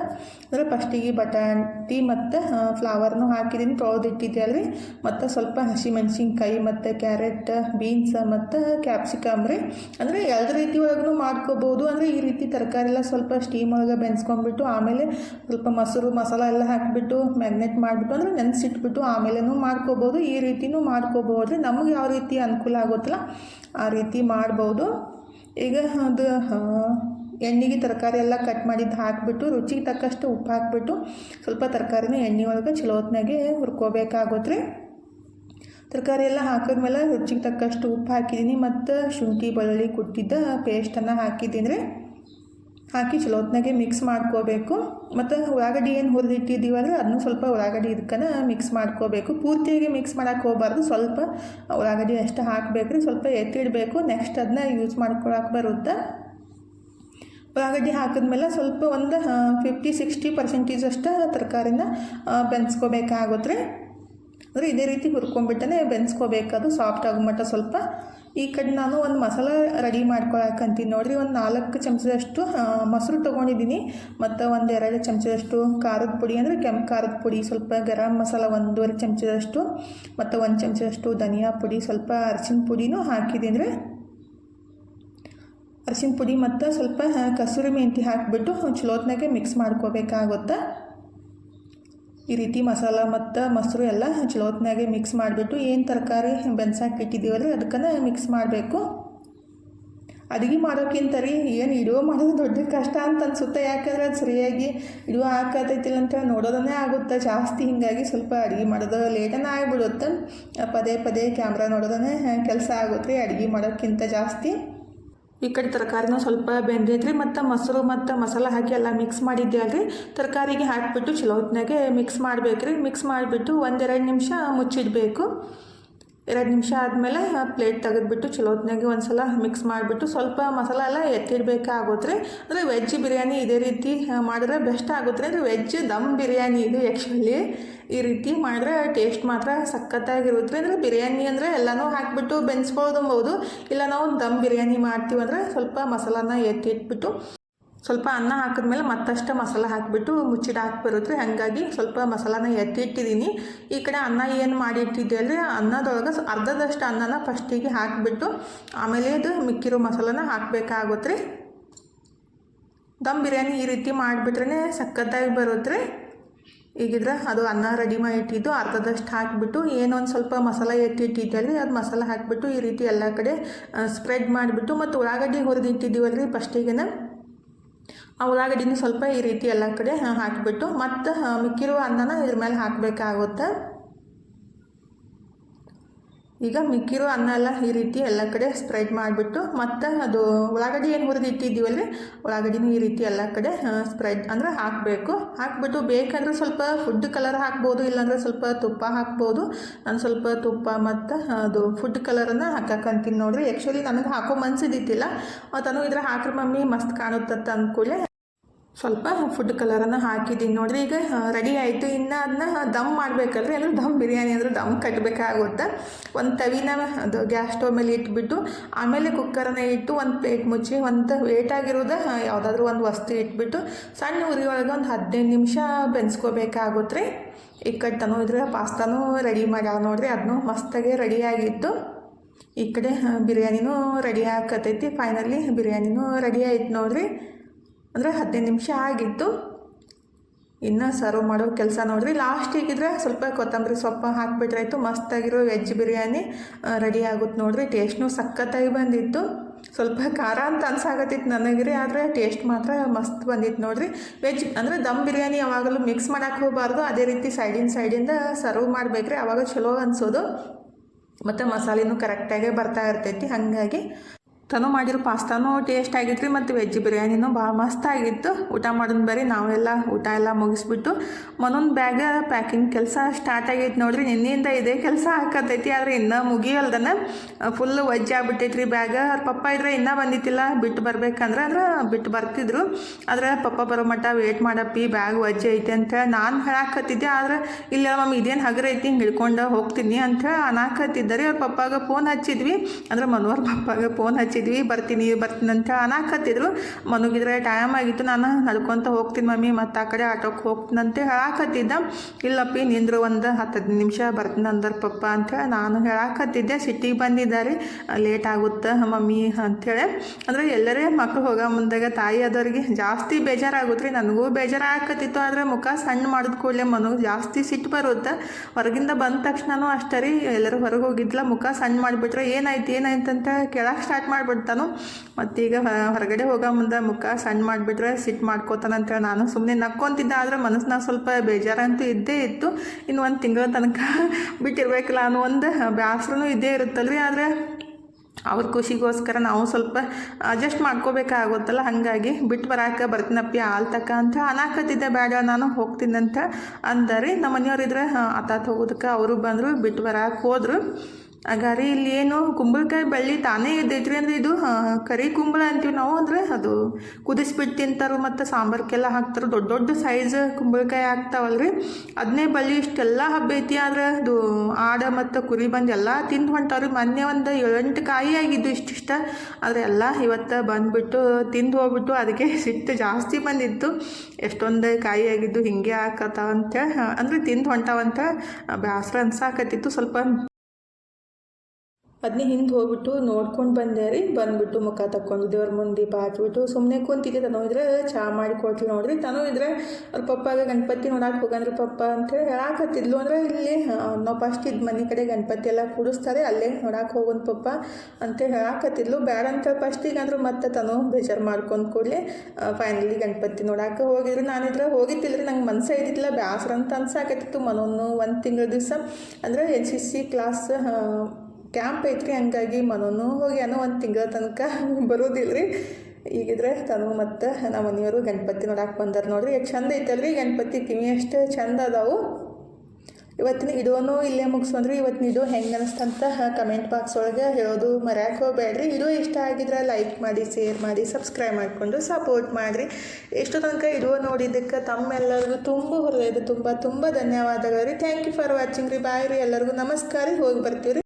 ಅಂದರೆ ಫಸ್ಟಿಗೆ ಬಟಾಟಿ ಮತ್ತು ಫ್ಲವರ್ನು ಹಾಕಿದ್ದೀನಿ, ತೊಳೆದು ಅಲ್ರಿ ಮತ್ತು ಸ್ವಲ್ಪ ಹಸಿಮೆಣ್ಸಿನ್ಕಾಯಿ ಮತ್ತು ಕ್ಯಾರೆಟ್ ಬೀನ್ಸ್ ಮತ್ತು ಕ್ಯಾಪ್ಸಿಕಮ್ ರೀ. ಅಂದರೆ ಎರಡು ರೀತಿ ಒಳಗೂ ಮಾಡ್ಕೋಬೋದು. ಅಂದರೆ ಈ ರೀತಿ ತರಕಾರಿ ಎಲ್ಲ ಸ್ವಲ್ಪ ಸ್ಟೀಮ್ ಒಳಗೆ ಬೆನ್ಸ್ಕೊಂಡ್ಬಿಟ್ಟು ಆಮೇಲೆ ಸ್ವಲ್ಪ ಮೊಸರು, ಮಸಾಲ ಎಲ್ಲ ಹಾಕಿಬಿಟ್ಟು ಮ್ಯಾಗ್ನೆಟ್ ಮಾಡಿಬಿಟ್ಟು, ಅಂದರೆ ನೆನೆಸಿಟ್ಬಿಟ್ಟು ಆಮೇಲೆನೂ ಮಾಡ್ಕೋಬೋದು. ಈ ರೀತಿನೂ ಮಾಡ್ಕೋಬೋದು ನಮಗೆ ಯಾವ ರೀತಿ ಅನುಕೂಲ ಆಗುತ್ತಲ್ಲ ಆ ರೀತಿ ಮಾಡ್ಬೋದು. ಈಗ ಅದು ಎಣ್ಣೆಗೆ ತರಕಾರಿ ಎಲ್ಲ ಕಟ್ ಮಾಡಿದ್ದು ಹಾಕಿಬಿಟ್ಟು, ರುಚಿಗೆ ತಕ್ಕಷ್ಟು ಉಪ್ಪು ಹಾಕಿಬಿಟ್ಟು, ಸ್ವಲ್ಪ ತರಕಾರಿನ ಎಣ್ಣೆ ಒಳಗೆ ಚಲೋ ಹೊತ್ನಾಗೆ ಹುರ್ಕೋಬೇಕಾಗುತ್ತೆ ತರಕಾರಿ ಎಲ್ಲ ಹಾಕಿದ್ಮೇಲೆ ರುಚಿಗೆ ತಕ್ಕಷ್ಟು ಉಪ್ಪು ಹಾಕಿದ್ದೀನಿ ಮತ್ತು ಶುಂಠಿ, ಬೆಳ್ಳುಳ್ಳಿ ಕುಟ್ಟಿದ್ದ ಪೇಸ್ಟನ್ನು ಹಾಕಿದ್ದೀನಿ ರೀ ಹಾಕಿ ಚಲೋ ಹೊತ್ನಾಗೆ ಮಿಕ್ಸ್ ಮಾಡ್ಕೋಬೇಕು. ಮತ್ತು ಉಳ್ಳಾಗಡ್ಡಿ ಏನು ಹುರಿದಿಟ್ಟಿದ್ದೀವಲ್ಲ ಅದನ್ನು ಸ್ವಲ್ಪ ಉಳ್ಳಾಗಡ್ಡಿ ಇದಕ್ಕನ ಮಿಕ್ಸ್ ಮಾಡ್ಕೋಬೇಕು. ಪೂರ್ತಿಯಾಗಿ ಮಿಕ್ಸ್ ಮಾಡೋಕ್ಕೆ ಹೋಗ್ಬಾರ್ದು. ಸ್ವಲ್ಪ ಉಳ್ಳಾಗಡ್ಡಿ ಅಷ್ಟು ಹಾಕಬೇಕು ರೀ ಸ್ವಲ್ಪ ಎತ್ತಿಡಬೇಕು. ನೆಕ್ಸ್ಟ್ ಅದನ್ನ ಯೂಸ್ ಮಾಡ್ಕೊಳಕ್ಕೆ ಬರುತ್ತೆ. ಉಳ್ಳಾಗಡ್ಡಿ ಹಾಕಿದ್ಮೇಲೆ ಸ್ವಲ್ಪ ಒಂದು ಫಿಫ್ಟಿ ಸಿಕ್ಸ್ಟಿ ಪರ್ಸೆಂಟೇಜ್ ಅಷ್ಟು ತರಕಾರಿನ ಬೆನ್ಸ್ಕೋಬೇಕಾಗುತ್ತೆ ರೀ ಅಂದರೆ ಇದೇ ರೀತಿ ಹುರ್ಕೊಂಡ್ಬಿಟ್ಟೆ ಬೆನ್ಸ್ಕೋಬೇಕದು ಸಾಫ್ಟ್ ಆಗೋ ಮಟ್ಟ ಸ್ವಲ್ಪ. ಈ ಕಡೆ ನಾನು ಒಂದು ಮಸಾಲ ರೆಡಿ ಮಾಡ್ಕೊಳಕಂತೀನಿ ನೋಡಿರಿ ಒಂದು ನಾಲ್ಕು ಚಮಚದಷ್ಟು ಮೊಸರು ತೊಗೊಂಡಿದ್ದೀನಿ. ಮತ್ತು ಒಂದು ಎರಡು ಚಮಚದಷ್ಟು ಖಾರದ ಪುಡಿ ಅಂದರೆ ಕೆಂಪು ಖಾರದ ಪುಡಿ, ಸ್ವಲ್ಪ ಗರಂ ಮಸಾಲ ಒಂದೂವರೆ ಚಮಚದಷ್ಟು, ಮತ್ತು ಒಂದು ಚಮಚದಷ್ಟು ಧನಿಯಾ ಪುಡಿ, ಸ್ವಲ್ಪ ಅರಿಶಿನ ಪುಡಿನೂ ಹಾಕಿದ್ದೀನಿ ರೀ ಅರಿಶಿನ ಪುಡಿ ಮತ್ತು ಸ್ವಲ್ಪ ಕಸೂರಿ ಮೆಂತಿ ಹಾಕಿಬಿಟ್ಟು ಚಲೋತ್ನಾಗೆ ಮಿಕ್ಸ್ ಮಾಡ್ಕೋಬೇಕಾಗುತ್ತೆ? ಈ ರೀತಿ ಮಸಾಲ ಮತ್ತು ಮೊಸರು ಎಲ್ಲ ಚಲೋತ್ನಾಗೆ ಮಿಕ್ಸ್ ಮಾಡಿಬಿಟ್ಟು ಏನು ತರಕಾರಿ ಬೆನ್ಸಾಕಿ ಇಟ್ಟಿದ್ದೀವಲ್ಲ ಅದಕ್ಕನ್ನು ಮಿಕ್ಸ್ ಮಾಡಬೇಕು. ಅಡುಗೆ ಮಾಡೋಕ್ಕಿಂತ ರೀ ಏನು ಇಡುವ ಮಾಡೋದು ದೊಡ್ಡ ಕಷ್ಟ ಅಂತ ಅನ್ಸುತ್ತೆ. ಯಾಕಂದ್ರೆ ಅದು ಸರಿಯಾಗಿ ಇಡುವ ಹಾಕತೈತಿಲ್ಲ ಅಂತ ನೋಡೋದನ್ನೇ ಆಗುತ್ತೆ. ಜಾಸ್ತಿ ಹಿಂಗಾಗಿ ಸ್ವಲ್ಪ ಅಡುಗೆ ಮಾಡೋದು ಲೇಟನೇ ಆಗಿಬಿಡುತ್ತೆ. ಪದೇ ಪದೇ ಕ್ಯಾಮ್ರಾ ನೋಡೋದನ್ನೇ ಕೆಲಸ ಆಗುತ್ತೆ ಅಡುಗೆ ಮಾಡೋಕ್ಕಿಂತ ಜಾಸ್ತಿ. ಈ ಕಡೆ ತರಕಾರಿನೂ ಸ್ವಲ್ಪ ಬೆಂದೈತ್ರಿ, ಮತ್ತು ಮೊಸರು ಮತ್ತು ಮಸಾಲ ಹಾಕಿ ಎಲ್ಲ ಮಿಕ್ಸ್ ಮಾಡಿದ್ದೆ ಅಲ್ರಿ. ತರಕಾರಿಗೆ ಹಾಕಿಬಿಟ್ಟು ಚಲೋ ಹೊತ್ತಿನಾಗೆ ಮಿಕ್ಸ್ ಮಾಡಬೇಕ್ರಿ. ಮಿಕ್ಸ್ ಮಾಡಿಬಿಟ್ಟು ಒಂದೆರಡು ನಿಮಿಷ ಮುಚ್ಚಿಡಬೇಕು. ಎರಡು ನಿಮಿಷ ಆದಮೇಲೆ ಪ್ಲೇಟ್ ತೆಗೆದುಬಿಟ್ಟು ಚಲೋ ಹೊತ್ನಾಗೆ ಒಂದು ಸಲ ಮಿಕ್ಸ್ ಮಾಡಿಬಿಟ್ಟು ಸ್ವಲ್ಪ ಮಸಾಲ ಎಲ್ಲ ಎತ್ತಿಡಬೇಕಾಗುತ್ತೆ ಅಂದರೆ ವೆಜ್ ಬಿರಿಯಾನಿ ಇದೇ ರೀತಿ ಮಾಡಿದ್ರೆ ಬೆಸ್ಟ್ ಆಗುತ್ತೆ ಅಂದರೆ ವೆಜ್ ದಮ್ ಬಿರಿಯಾನಿ ಇದು ಆ್ಯಕ್ಚುಲಿ ಈ ರೀತಿ ಮಾಡಿದ್ರೆ ಟೇಸ್ಟ್ ಮಾತ್ರ ಸಖತ್ತಾಗಿರುತ್ತೆ. ಅಂದರೆ ಬಿರಿಯಾನಿ ಅಂದರೆ ಎಲ್ಲನೂ ಹಾಕಿಬಿಟ್ಟು ಬೆನ್ಸ್ಕೊಳ್ಳೋದಂಬೋದು ಇಲ್ಲ ನಾವು ದಮ್ ಬಿರಿಯಾನಿ ಮಾಡ್ತೀವಿ ಅಂದರೆ ಸ್ವಲ್ಪ ಮಸಾಲಾನ ಎತ್ತಿಟ್ಬಿಟ್ಟು ಸ್ವಲ್ಪ ಅನ್ನ ಹಾಕಿದ್ಮೇಲೆ ಮತ್ತಷ್ಟು ಮಸಾಲ ಹಾಕಿಬಿಟ್ಟು ಮುಚ್ಚಿಡ ಹಾಕ್ಬಿರುತ್ತೆ ಹಾಗಾಗಿ ಸ್ವಲ್ಪ ಮಸಾಲಾನ ಎತ್ತಿಟ್ಟಿದ್ದೀನಿ. ಈ ಕಡೆ ಅನ್ನ ಏನು ಮಾಡಿಟ್ಟಿದ್ದೆ ಅಂದರೆ ಅನ್ನದೊಳಗೆ ಅರ್ಧದಷ್ಟು ಅನ್ನನ ಫಸ್ಟಿಗೆ ಹಾಕಿಬಿಟ್ಟು ಆಮೇಲೆ ಇದು ಮಿಕ್ಕಿರೋ ಮಸಾಲಾನ ಹಾಕಬೇಕಾಗುತ್ತೆ. ರೀ ದಮ್ ಬಿರಿಯಾನಿ ಈ ರೀತಿ ಮಾಡಿಬಿಟ್ರೆ ಸಖತ್ತಾಗಿ ಬರುತ್ತೆ. ಈಗಿದ್ರೆ ಅದು ಅನ್ನ ರೆಡಿ ಮಾಡಿ ಇಟ್ಟಿದ್ದು ಅರ್ಧದಷ್ಟು ಹಾಕಿಬಿಟ್ಟು ಏನೊಂದು ಸ್ವಲ್ಪ ಮಸಾಲ ಎತ್ತಿಟ್ಟಿದ್ದಲ್ಲಿ ಅದು ಮಸಾಲ ಹಾಕಿಬಿಟ್ಟು ಈ ರೀತಿ ಎಲ್ಲ ಕಡೆ ಸ್ಪ್ರೆಡ್ ಮಾಡಿಬಿಟ್ಟು ಮತ್ತು ಉಳ್ಳಾಗಡ್ಡಿ ಹುರಿದಿಟ್ಟಿದ್ದೀವಲ್ರಿ ಫಸ್ಟಿಗೆನ. ಆ ಉಳ್ಳಾಗಡ್ಡಿನ ಸ್ವಲ್ಪ ಈ ರೀತಿ ಎಲ್ಲ ಕಡೆ ಹಾಕಿಬಿಟ್ಟು ಮತ್ತು ಮಿಕ್ಕಿರುವ ಅನ್ನನ ಇದ್ರ ಮೇಲೆ ಹಾಕಬೇಕಾಗುತ್ತೆ. ಈಗ ಮಿಕ್ಕಿರೋ ಅನ್ನ ಎಲ್ಲ ಈ ರೀತಿ ಎಲ್ಲ ಕಡೆ ಸ್ಪ್ರೆಡ್ ಮಾಡಿಬಿಟ್ಟು ಮತ್ತು ಅದು ಉಳ್ಳಾಗಡ್ಡಿ ಏನು ಹುರಿದು ಇಟ್ಟಿದ್ದೀವಲ್ರಿ? ಉಳ್ಳಾಗಡ್ಡಿನ ಈ ರೀತಿ ಎಲ್ಲ ಕಡೆ ಸ್ಪ್ರೆಡ್ ಅಂದರೆ ಹಾಕಬೇಕು. ಹಾಕಿಬಿಟ್ಟು ಬೇಕಂದ್ರೆ ಸ್ವಲ್ಪ ಫುಡ್ ಕಲರ್ ಹಾಕ್ಬೋದು, ಇಲ್ಲಾಂದರೆ ಸ್ವಲ್ಪ ತುಪ್ಪ ಹಾಕ್ಬೋದು. ನಾನು ಸ್ವಲ್ಪ ತುಪ್ಪ ಮತ್ತು ಅದು ಫುಡ್ ಕಲರನ್ನು ಹಾಕಕ್ಕಂತೀನಿ ನೋಡಿರಿ. ಆ್ಯಕ್ಚುಲಿ ನನಗೆ ಹಾಕೋ ಮನ್ಸಿದ್ದಿತ್ತಿಲ್ಲ ಮತ್ತು ಇದ್ರೆ ಹಾಕ್ರಿ ಮಮ್ಮಿ ಮಸ್ತ್ ಕಾಣುತ್ತಂದ್ಕೂಡಲೇ ಸ್ವಲ್ಪ ಫುಡ್ ಕಲರನ್ನು ಹಾಕಿದ್ದೀನಿ ನೋಡಿರಿ. ಈಗ ರೆಡಿ ಆಯಿತು. ಇನ್ನು ಅದನ್ನ ದಮ್ ಮಾಡಬೇಕಲ್ರಿ. ಅಂದರೆ ದಮ್ ಬಿರಿಯಾನಿ ಅಂದ್ರೆ ದಮ್ ಕಟ್ಟಬೇಕಾಗುತ್ತೆ ಒಂದು ತವಿನ, ಅದು ಗ್ಯಾಸ್ ಸ್ಟವ್ ಮೇಲೆ ಇಟ್ಬಿಟ್ಟು, ಆಮೇಲೆ ಕುಕ್ಕರನ್ನ ಇಟ್ಟು ಒಂದು ಪ್ಲೇಟ್ ಮುಚ್ಚಿ, ಒಂದು ವೇಟ್ ಆಗಿರೋದು ಯಾವುದಾದ್ರೂ ಒಂದು ವಸ್ತು ಇಟ್ಬಿಟ್ಟು, ಸಣ್ಣ ಉರಿ ಒಳಗೆ ಒಂದು ಹದಿನೈದು ನಿಮಿಷ ಬೆನ್ಸ್ಕೋಬೇಕಾಗುತ್ತೆ ರೀ ಈ ಕಟ್ಟನು ತನೂ ಇದ್ರೆ ಪಾಸ್ತಾನೂ ರೆಡಿ ಮಾಡ್ಯಾವ ನೋಡಿರಿ. ಅದನ್ನೂ ಮಸ್ತಾಗೆ ರೆಡಿಯಾಗಿತ್ತು ಈ ಕಡೆ ಬಿರಿಯಾನಿನೂ ರೆಡಿ ಆಗತೈತಿ ಫೈನಲಿ ಬಿರಿಯಾನಿನೂ ರೆಡಿ ಆಯ್ತು ನೋಡ್ರಿ. ಅಂದರೆ ಹದಿನೈದು ನಿಮಿಷ ಆಗಿತ್ತು ಇನ್ನು ಸರ್ವ್ ಮಾಡೋ ಕೆಲಸ ನೋಡ್ರಿ. ಲಾಸ್ಟಿಗಿದ್ರೆ ಸ್ವಲ್ಪ ಕೊತ್ತಂಬರಿ ಸೊಪ್ಪು ಹಾಕಿಬಿಟ್ರಾಯ್ತು ಮಸ್ತಾಗಿರೋ ವೆಜ್ ಬಿರಿಯಾನಿ ರೆಡಿ ಆಗುತ್ತೆ ನೋಡಿರಿ. ಟೇಸ್ಟ್ನು ಸಖತ್ತಾಗಿ ಬಂದಿತ್ತು. ಸ್ವಲ್ಪ ಖಾರ ಅಂತ ಅನ್ಸಾಗತ್ತಿತ್ತು ನನಗೆ ಆದರೆ ಟೇಸ್ಟ್ ಮಾತ್ರ ಮಸ್ತ್ ಬಂದಿತ್ತು ನೋಡಿರಿ. ವೆಜ್ ಅಂದರೆ ದಮ್ ಬಿರಿಯಾನಿ ಯಾವಾಗಲೂ ಮಿಕ್ಸ್ ಮಾಡಕ್ಕೆ ಹೋಗಬಾರ್ದು. ಅದೇ ರೀತಿ ಸೈಡಿನ ಸೈಡಿಂದ ಸರ್ವ್ ಮಾಡಬೇಕ್ರಿ. ಅವಾಗ ಚಲೋ ಅನ್ಸೋದು. ಮತ್ತು ಮಸಾಲೆನೂ ಕರೆಕ್ಟಾಗೇ ಬರ್ತಾ ಇರ್ತೈತಿ. ಹಾಗಾಗಿ ತನು ಮಾಡಿರೋ ಪಾಸ್ತಾನೂ ಟೇಸ್ಟ್ ಆಗಿತ್ತು ರೀ ಮತ್ತು ವೆಜ್ ಬಿರಿಯಾನಿನೂ ಭಾಳ ಮಸ್ತ್ ಆಗಿತ್ತು. ಊಟ ಮಾಡೋದು ಬರೀ ನಾವೆಲ್ಲ ಊಟ ಎಲ್ಲ ಮುಗಿಸ್ಬಿಟ್ಟು ಮನೊಂದು ಬ್ಯಾಗ ಪ್ಯಾಕಿಂಗ್ ಕೆಲಸ ಸ್ಟಾರ್ಟ್ ಆಗೈತೆ ನೋಡಿರಿ. ನಿನ್ನೆಯಿಂದ ಇದೇ ಕೆಲಸ ಹಾಕತೈತಿ ಆದರೆ ಇನ್ನೂ ಮುಗಿಯಲ್ದನ ಫುಲ್ ವಜ್ಜೆ ಆಗ್ಬಿಟ್ಟೈತೆ ರೀ ಬ್ಯಾಗ ಅವ್ರ ಪಪ್ಪ ಇದ್ರೆ ಇನ್ನೂ ಬಂದಿತ್ತಿಲ್ಲ, ಬಿಟ್ಟು ಬರ್ಬೇಕಂದ್ರೆ ಅಂದ್ರೆ ಬಿಟ್ಟು ಬರ್ತಿದ್ರು. ಆದರೆ ಪಪ್ಪ ಬರೋ ಮಟ್ಟ ವೇಟ್ ಮಾಡಪ್ಪಿ ಬ್ಯಾಗ್ ವಜ್ಜೆ ಐತೆ ಅಂತೇಳಿ ನಾನು ಹೇಳಾಕತ್ತಿದ್ದೆ. ಆದರೆ ಇಲ್ಲ ಮಮ್ಮಿ ಇದೇನು ಹಗರ ಐತಿ, ಹಿಂಗೆ ಹಿಡ್ಕೊಂಡು ಹೋಗ್ತೀನಿ ಅಂಥೇಳಿ ಅನಾಕತ್ತಿದ್ದಾರೆ ಅವ್ರ ಪಪ್ಪಾಗ ಫೋನ್ ಹಚ್ಚಿದ್ವಿ. ಅಂದ್ರೆ ಮನೋರ್ ಪಪ್ಪಾಗ ಫೋನ್ ಹಚ್ಚಿದ್ವಿ. ಬರ್ತೀನಿ ಬರ್ತೀನಿ ಅಂತ ಅನಾಕತ್ತಿದ್ರು ಮನುಗಿದ್ರೆ ಟೈಮ್ ಆಗಿತ್ತು, ನಾನು ನಡ್ಕೊತ ಹೋಗ್ತೀನಿ ಮಮ್ಮಿ, ಮತ್ತು ಆ ಕಡೆ ಆಟೋಕ್ಕೆ ಹೋಗ್ತೀನಂತ ಹೇಳಾಕತ್ತಿದ್ದ. ಇಲ್ಲಪ್ಪಿ, ನಿಂದ್ರು ಒಂದು ಹತ್ತು ಹದಿನೈದು ನಿಮಿಷ ಬರ್ತೀನಿ ಅಂದ್ರೆ ಪಪ್ಪ ಅಂತೇಳಿ ನಾನು ಹೇಳಾಕತ್ತಿದ್ದೆ. ಸಿಟಿಗೆ ಬಂದಿದ್ದಾರೆ ಲೇಟ್ ಆಗುತ್ತೆ ಮಮ್ಮಿ ಅಂಥೇಳಿ ಅಂದರೆ ಎಲ್ಲರೇ ಮಕ್ಕಳು ಹೋಗೋ ಮುಂದಾಗ ತಾಯಿ ಆದವ್ರಿಗೆ ಜಾಸ್ತಿ ಬೇಜಾರಾಗುತ್ತೆ ರೀ. ನನಗೂ ಬೇಜಾರಾಗಕತ್ತಿತ್ತು ಆದರೆ ಮುಖ ಸಣ್ಣ ಮಾಡಿದ ಕೂಡಲೇ ಮನಗೆ ಜಾಸ್ತಿ ಸಿಟ್ಟು ಬರುತ್ತೆ. ಹೊರಗಿಂದ ಬಂದ ತಕ್ಷಣನೂ ಅಷ್ಟೇ ರೀ, ಎಲ್ಲರೂ ಹೊರಗೆ ಹೋಗಿದ್ಲ, ಮುಖ ಸಣ್ಣ ಮಾಡಿಬಿಟ್ರೆ ಏನಾಯ್ತು ಏನಾಯ್ತು ಅಂತ ಕೇಳಕ್ಕೆ ಸ್ಟಾರ್ಟ್ ಮಾಡಿಬಿಡ್ತಾನು. ಮತ್ತೀಗ ಹೊರಗಡೆ ಹೋಗೋ ಮುಂದೆ ಮುಖ ಸಣ್ಣ ಮಾಡಿಬಿಟ್ರೆ ಸಿಟ್ಟು ಮಾಡ್ಕೋತಾನಂತೇಳಿ ನಾನು ಸುಮ್ಮನೆ ನಕ್ಕೊಂತಿದ್ದೆ. ಆದರೆ ಮನಸ್ಸಿನಾಗ ಸ್ವಲ್ಪ ಬೇಜಾರಂತೂ ಇದ್ದೇ ಇತ್ತು. ಇನ್ನು ಒಂದು ತಿಂಗಳ ತನಕ ಬಿಟ್ಟಿರ್ಬೇಕಲ್ಲ ಅನ್ನೋ ಒಂದು ಬೇಸರನೂ ಇದ್ದೇ ಇರುತ್ತಲ್ರಿ. ಆದರೆ ಅವ್ರ ಖುಷಿಗೋಸ್ಕರ ನಾವು ಸ್ವಲ್ಪ ಅಡ್ಜಸ್ಟ್ ಮಾಡ್ಕೋಬೇಕಾಗುತ್ತಲ್ಲ ಹಾಗಾಗಿ ಬಿಟ್ಟು ಬರಾಕ ಬರ್ತೀನಪ್ಪಿ ಆಲ್ ತಕ ಅಂತ ಅನಾಕತ್ತಿದ್ದೆ. ಬೇಡ ನಾನು ಹೋಗ್ತೀನಂತ ಅಂದರಿ ನಮ್ಮ ಮನೆಯವ್ರಿದ್ರೆ ಆತಾತ ಹೋಗೋದಕ್ಕೆ ಅವರು ಬಂದರು ಬಿಟ್ಟು ಬರಾಕೆ ಹೋದರು. ಹಾಗಾರಿ ಇಲ್ಲಿ ಏನು ಕುಂಬಳಕಾಯಿ ಬಳ್ಳಿ ತಾನೇ ಇದ್ದೈತ್ರಿ ಅಂದ್ರೆ ಇದು ಕರಿ ಕುಂಬಳ ಅಂತೀವಿ ನಾವು ಅಂದರೆ ಅದು ಕುದಿಸ್ಬಿಟ್ಟು ತಿಂತಾರೆ ಮತ್ತು ಸಾಂಬಾರ್ಕೆಲ್ಲ ಹಾಕ್ತಾರೆ. ದೊಡ್ಡ ದೊಡ್ಡ ಸೈಜ್ ಕುಂಬಳಕಾಯಿ ಹಾಕ್ತಾವಲ್ರಿ ಅದನ್ನೇ ಬಳ್ಳಿ ಇಷ್ಟೆಲ್ಲ ಹಬ್ಬೈತಿ ಆದ್ರೆ ಅದು ಆಡ ಮತ್ತು ಕುರಿ ಬಂದು ಎಲ್ಲ ತಿಂದು ಹೊಂಟವ್ರಿ. ಮೊನ್ನೆ ಒಂದು ಏಳೆಂಟು ಕಾಯಿ ಆಗಿದ್ದು ಇಷ್ಟಿಷ್ಟ. ಆದರೆ ಎಲ್ಲ ಇವತ್ತು ಬಂದುಬಿಟ್ಟು ತಿಂದು ಹೋಗ್ಬಿಟ್ಟು ಅದಕ್ಕೆ ಸಿಟ್ಟು ಜಾಸ್ತಿ ಬಂದಿತ್ತು. ಎಷ್ಟೊಂದು ಕಾಯಿ ಆಗಿದ್ದು ಹಿಂಗೆ ಹಾಕತ್ತಾವಂತ ಅಂದರೆ ತಿಂದು ಹೊಂಟಾವಂತ ಬೇಸರ ಅನ್ಸಾಕತ್ತಿತ್ತು. ಸ್ವಲ್ಪ ಅದನ್ನೇ ಹಿಂದೆ ಹೋಗ್ಬಿಟ್ಟು ನೋಡ್ಕೊಂಡು ಬಂದೆ ರೀ. ಬಂದ್ಬಿಟ್ಟು ಮುಖ ತಕ್ಕೊಂಡು ದೇವ್ರ ಮುಂದೆ ದೀಪ ಹಾಕಿಬಿಟ್ಟು ಸುಮ್ಮನೆ ಕುಂತಿದ್ದೆ. ತನೋ ಇದ್ರೆ ಚಹಾ ಮಾಡಿ ಕೊಟ್ಲು ನೋಡ್ರಿ. ತನೋ ಇದ್ರೆ, ಅವ್ರ ಪಪ್ಪಾಗ ಗಣಪತಿ ನೋಡಕ್ಕೆ ಹೋಗಂದ್ರೆ ಪಪ್ಪ. ಅಂತೇಳಿ ಹೇಳಾಕತ್ತಿದ್ಲು. ಅಂದ್ರೆ ಇಲ್ಲಿ ನಾವು ಫಸ್ಟ್ ಇದು ಮನೆ ಕಡೆ ಗಣಪತಿ ಎಲ್ಲ ಕೂಡಿಸ್ತಾರೆ, ಅಲ್ಲೇ ನೋಡಕ್ಕೆ ಹೋಗೋನ್ ಪಪ್ಪ ಅಂತ ಹೇಳಾಕತ್ತಿದ್ಲು. ಬೇಡ ಅಂತ ಫಸ್ಟಿಗೆ ಅಂದ್ರೆ ಮತ್ತೆ ತನೋ ಬೇಜಾರು ಮಾಡ್ಕೊಂಡು ಕೂಡಲೇ ಫೈನಲಿ ಗಣಪತಿ ನೋಡಕ್ಕೆ ಹೋಗಿದ್ರು. ನಾನಿದ್ರೆ ಹೋಗಿದ್ದಿಲ್ರಿ ನಂಗೆ ಮನಸ್ಸೇ ಇದ್ದಿಲ್ಲ ಬ್ಯಾಸ್ರಂತ ಅನ್ಸಾಕತ್ತಿತ್ತು ಮನೋನು ಒಂದು ತಿಂಗಳ ದಿವಸ. ಅಂದ್ರೆ N C C class camp ಐತ್ರಿ ಹಂಗಾಗಿ ಮನೋನು ಹೋಗಿ ಏನೋ ಒಂದು ತಿಂಗಳ ತನಕ ಬರೋದಿಲ್ಲ ರೀ ಈಗಿದ್ರೆ ತನು ಮತ್ತು ನಮ್ಮ ಮನೆಯವರು ಗಣಪತಿ ನೋಡಕ್ಕೆ ಬಂದಾರ ನೋಡ್ರಿ. ಚಂದ ಐತಲ್ರಿ ಗಣಪತಿ ಕಿವಿ ಅಷ್ಟು ಚಂದ ಅದಾವು. ಇವತ್ತಿನ ಇಡೋನು ಇಲ್ಲೇ ಮುಗಿಸ್ಕೊಂಡ್ರಿ. ಇವತ್ತಿನ ಇದು ಹೆಂಗೆ ಅನಿಸ್ತಂತ ಕಮೆಂಟ್ ಬಾಕ್ಸ್ ಒಳಗೆ ಹೇಳೋದು ಮರ್ಯಾಕೆ ಹೋಗ್ಬೇಡ್ರಿ. ಇದು ಇಷ್ಟ ಆಗಿದ್ರೆ ಲೈಕ್ ಮಾಡಿ ಶೇರ್ ಮಾಡಿ ಸಬ್ಸ್ಕ್ರೈಬ್ ಮಾಡಿಕೊಂಡು ಸಪೋರ್ಟ್ ಮಾಡಿರಿ. ಎಷ್ಟು ತನಕ ಇದು ನೋಡಿದ್ದಕ್ಕೆ ತಮ್ಮೆಲ್ಲರಿಗೂ ತುಂಬ ಹೃದಯದ ತುಂಬ ತುಂಬ ಧನ್ಯವಾದಗಳು ರೀ. ಥ್ಯಾಂಕ್ ಯು ಫಾರ್ ವಾಚಿಂಗ್ ರೀ. ಬಾಯ್ ರೀ. ಎಲ್ಲರಿಗೂ ನಮಸ್ಕಾರ ರೀ. ಹೋಗಿ ಬರ್ತೀವಿ ರೀ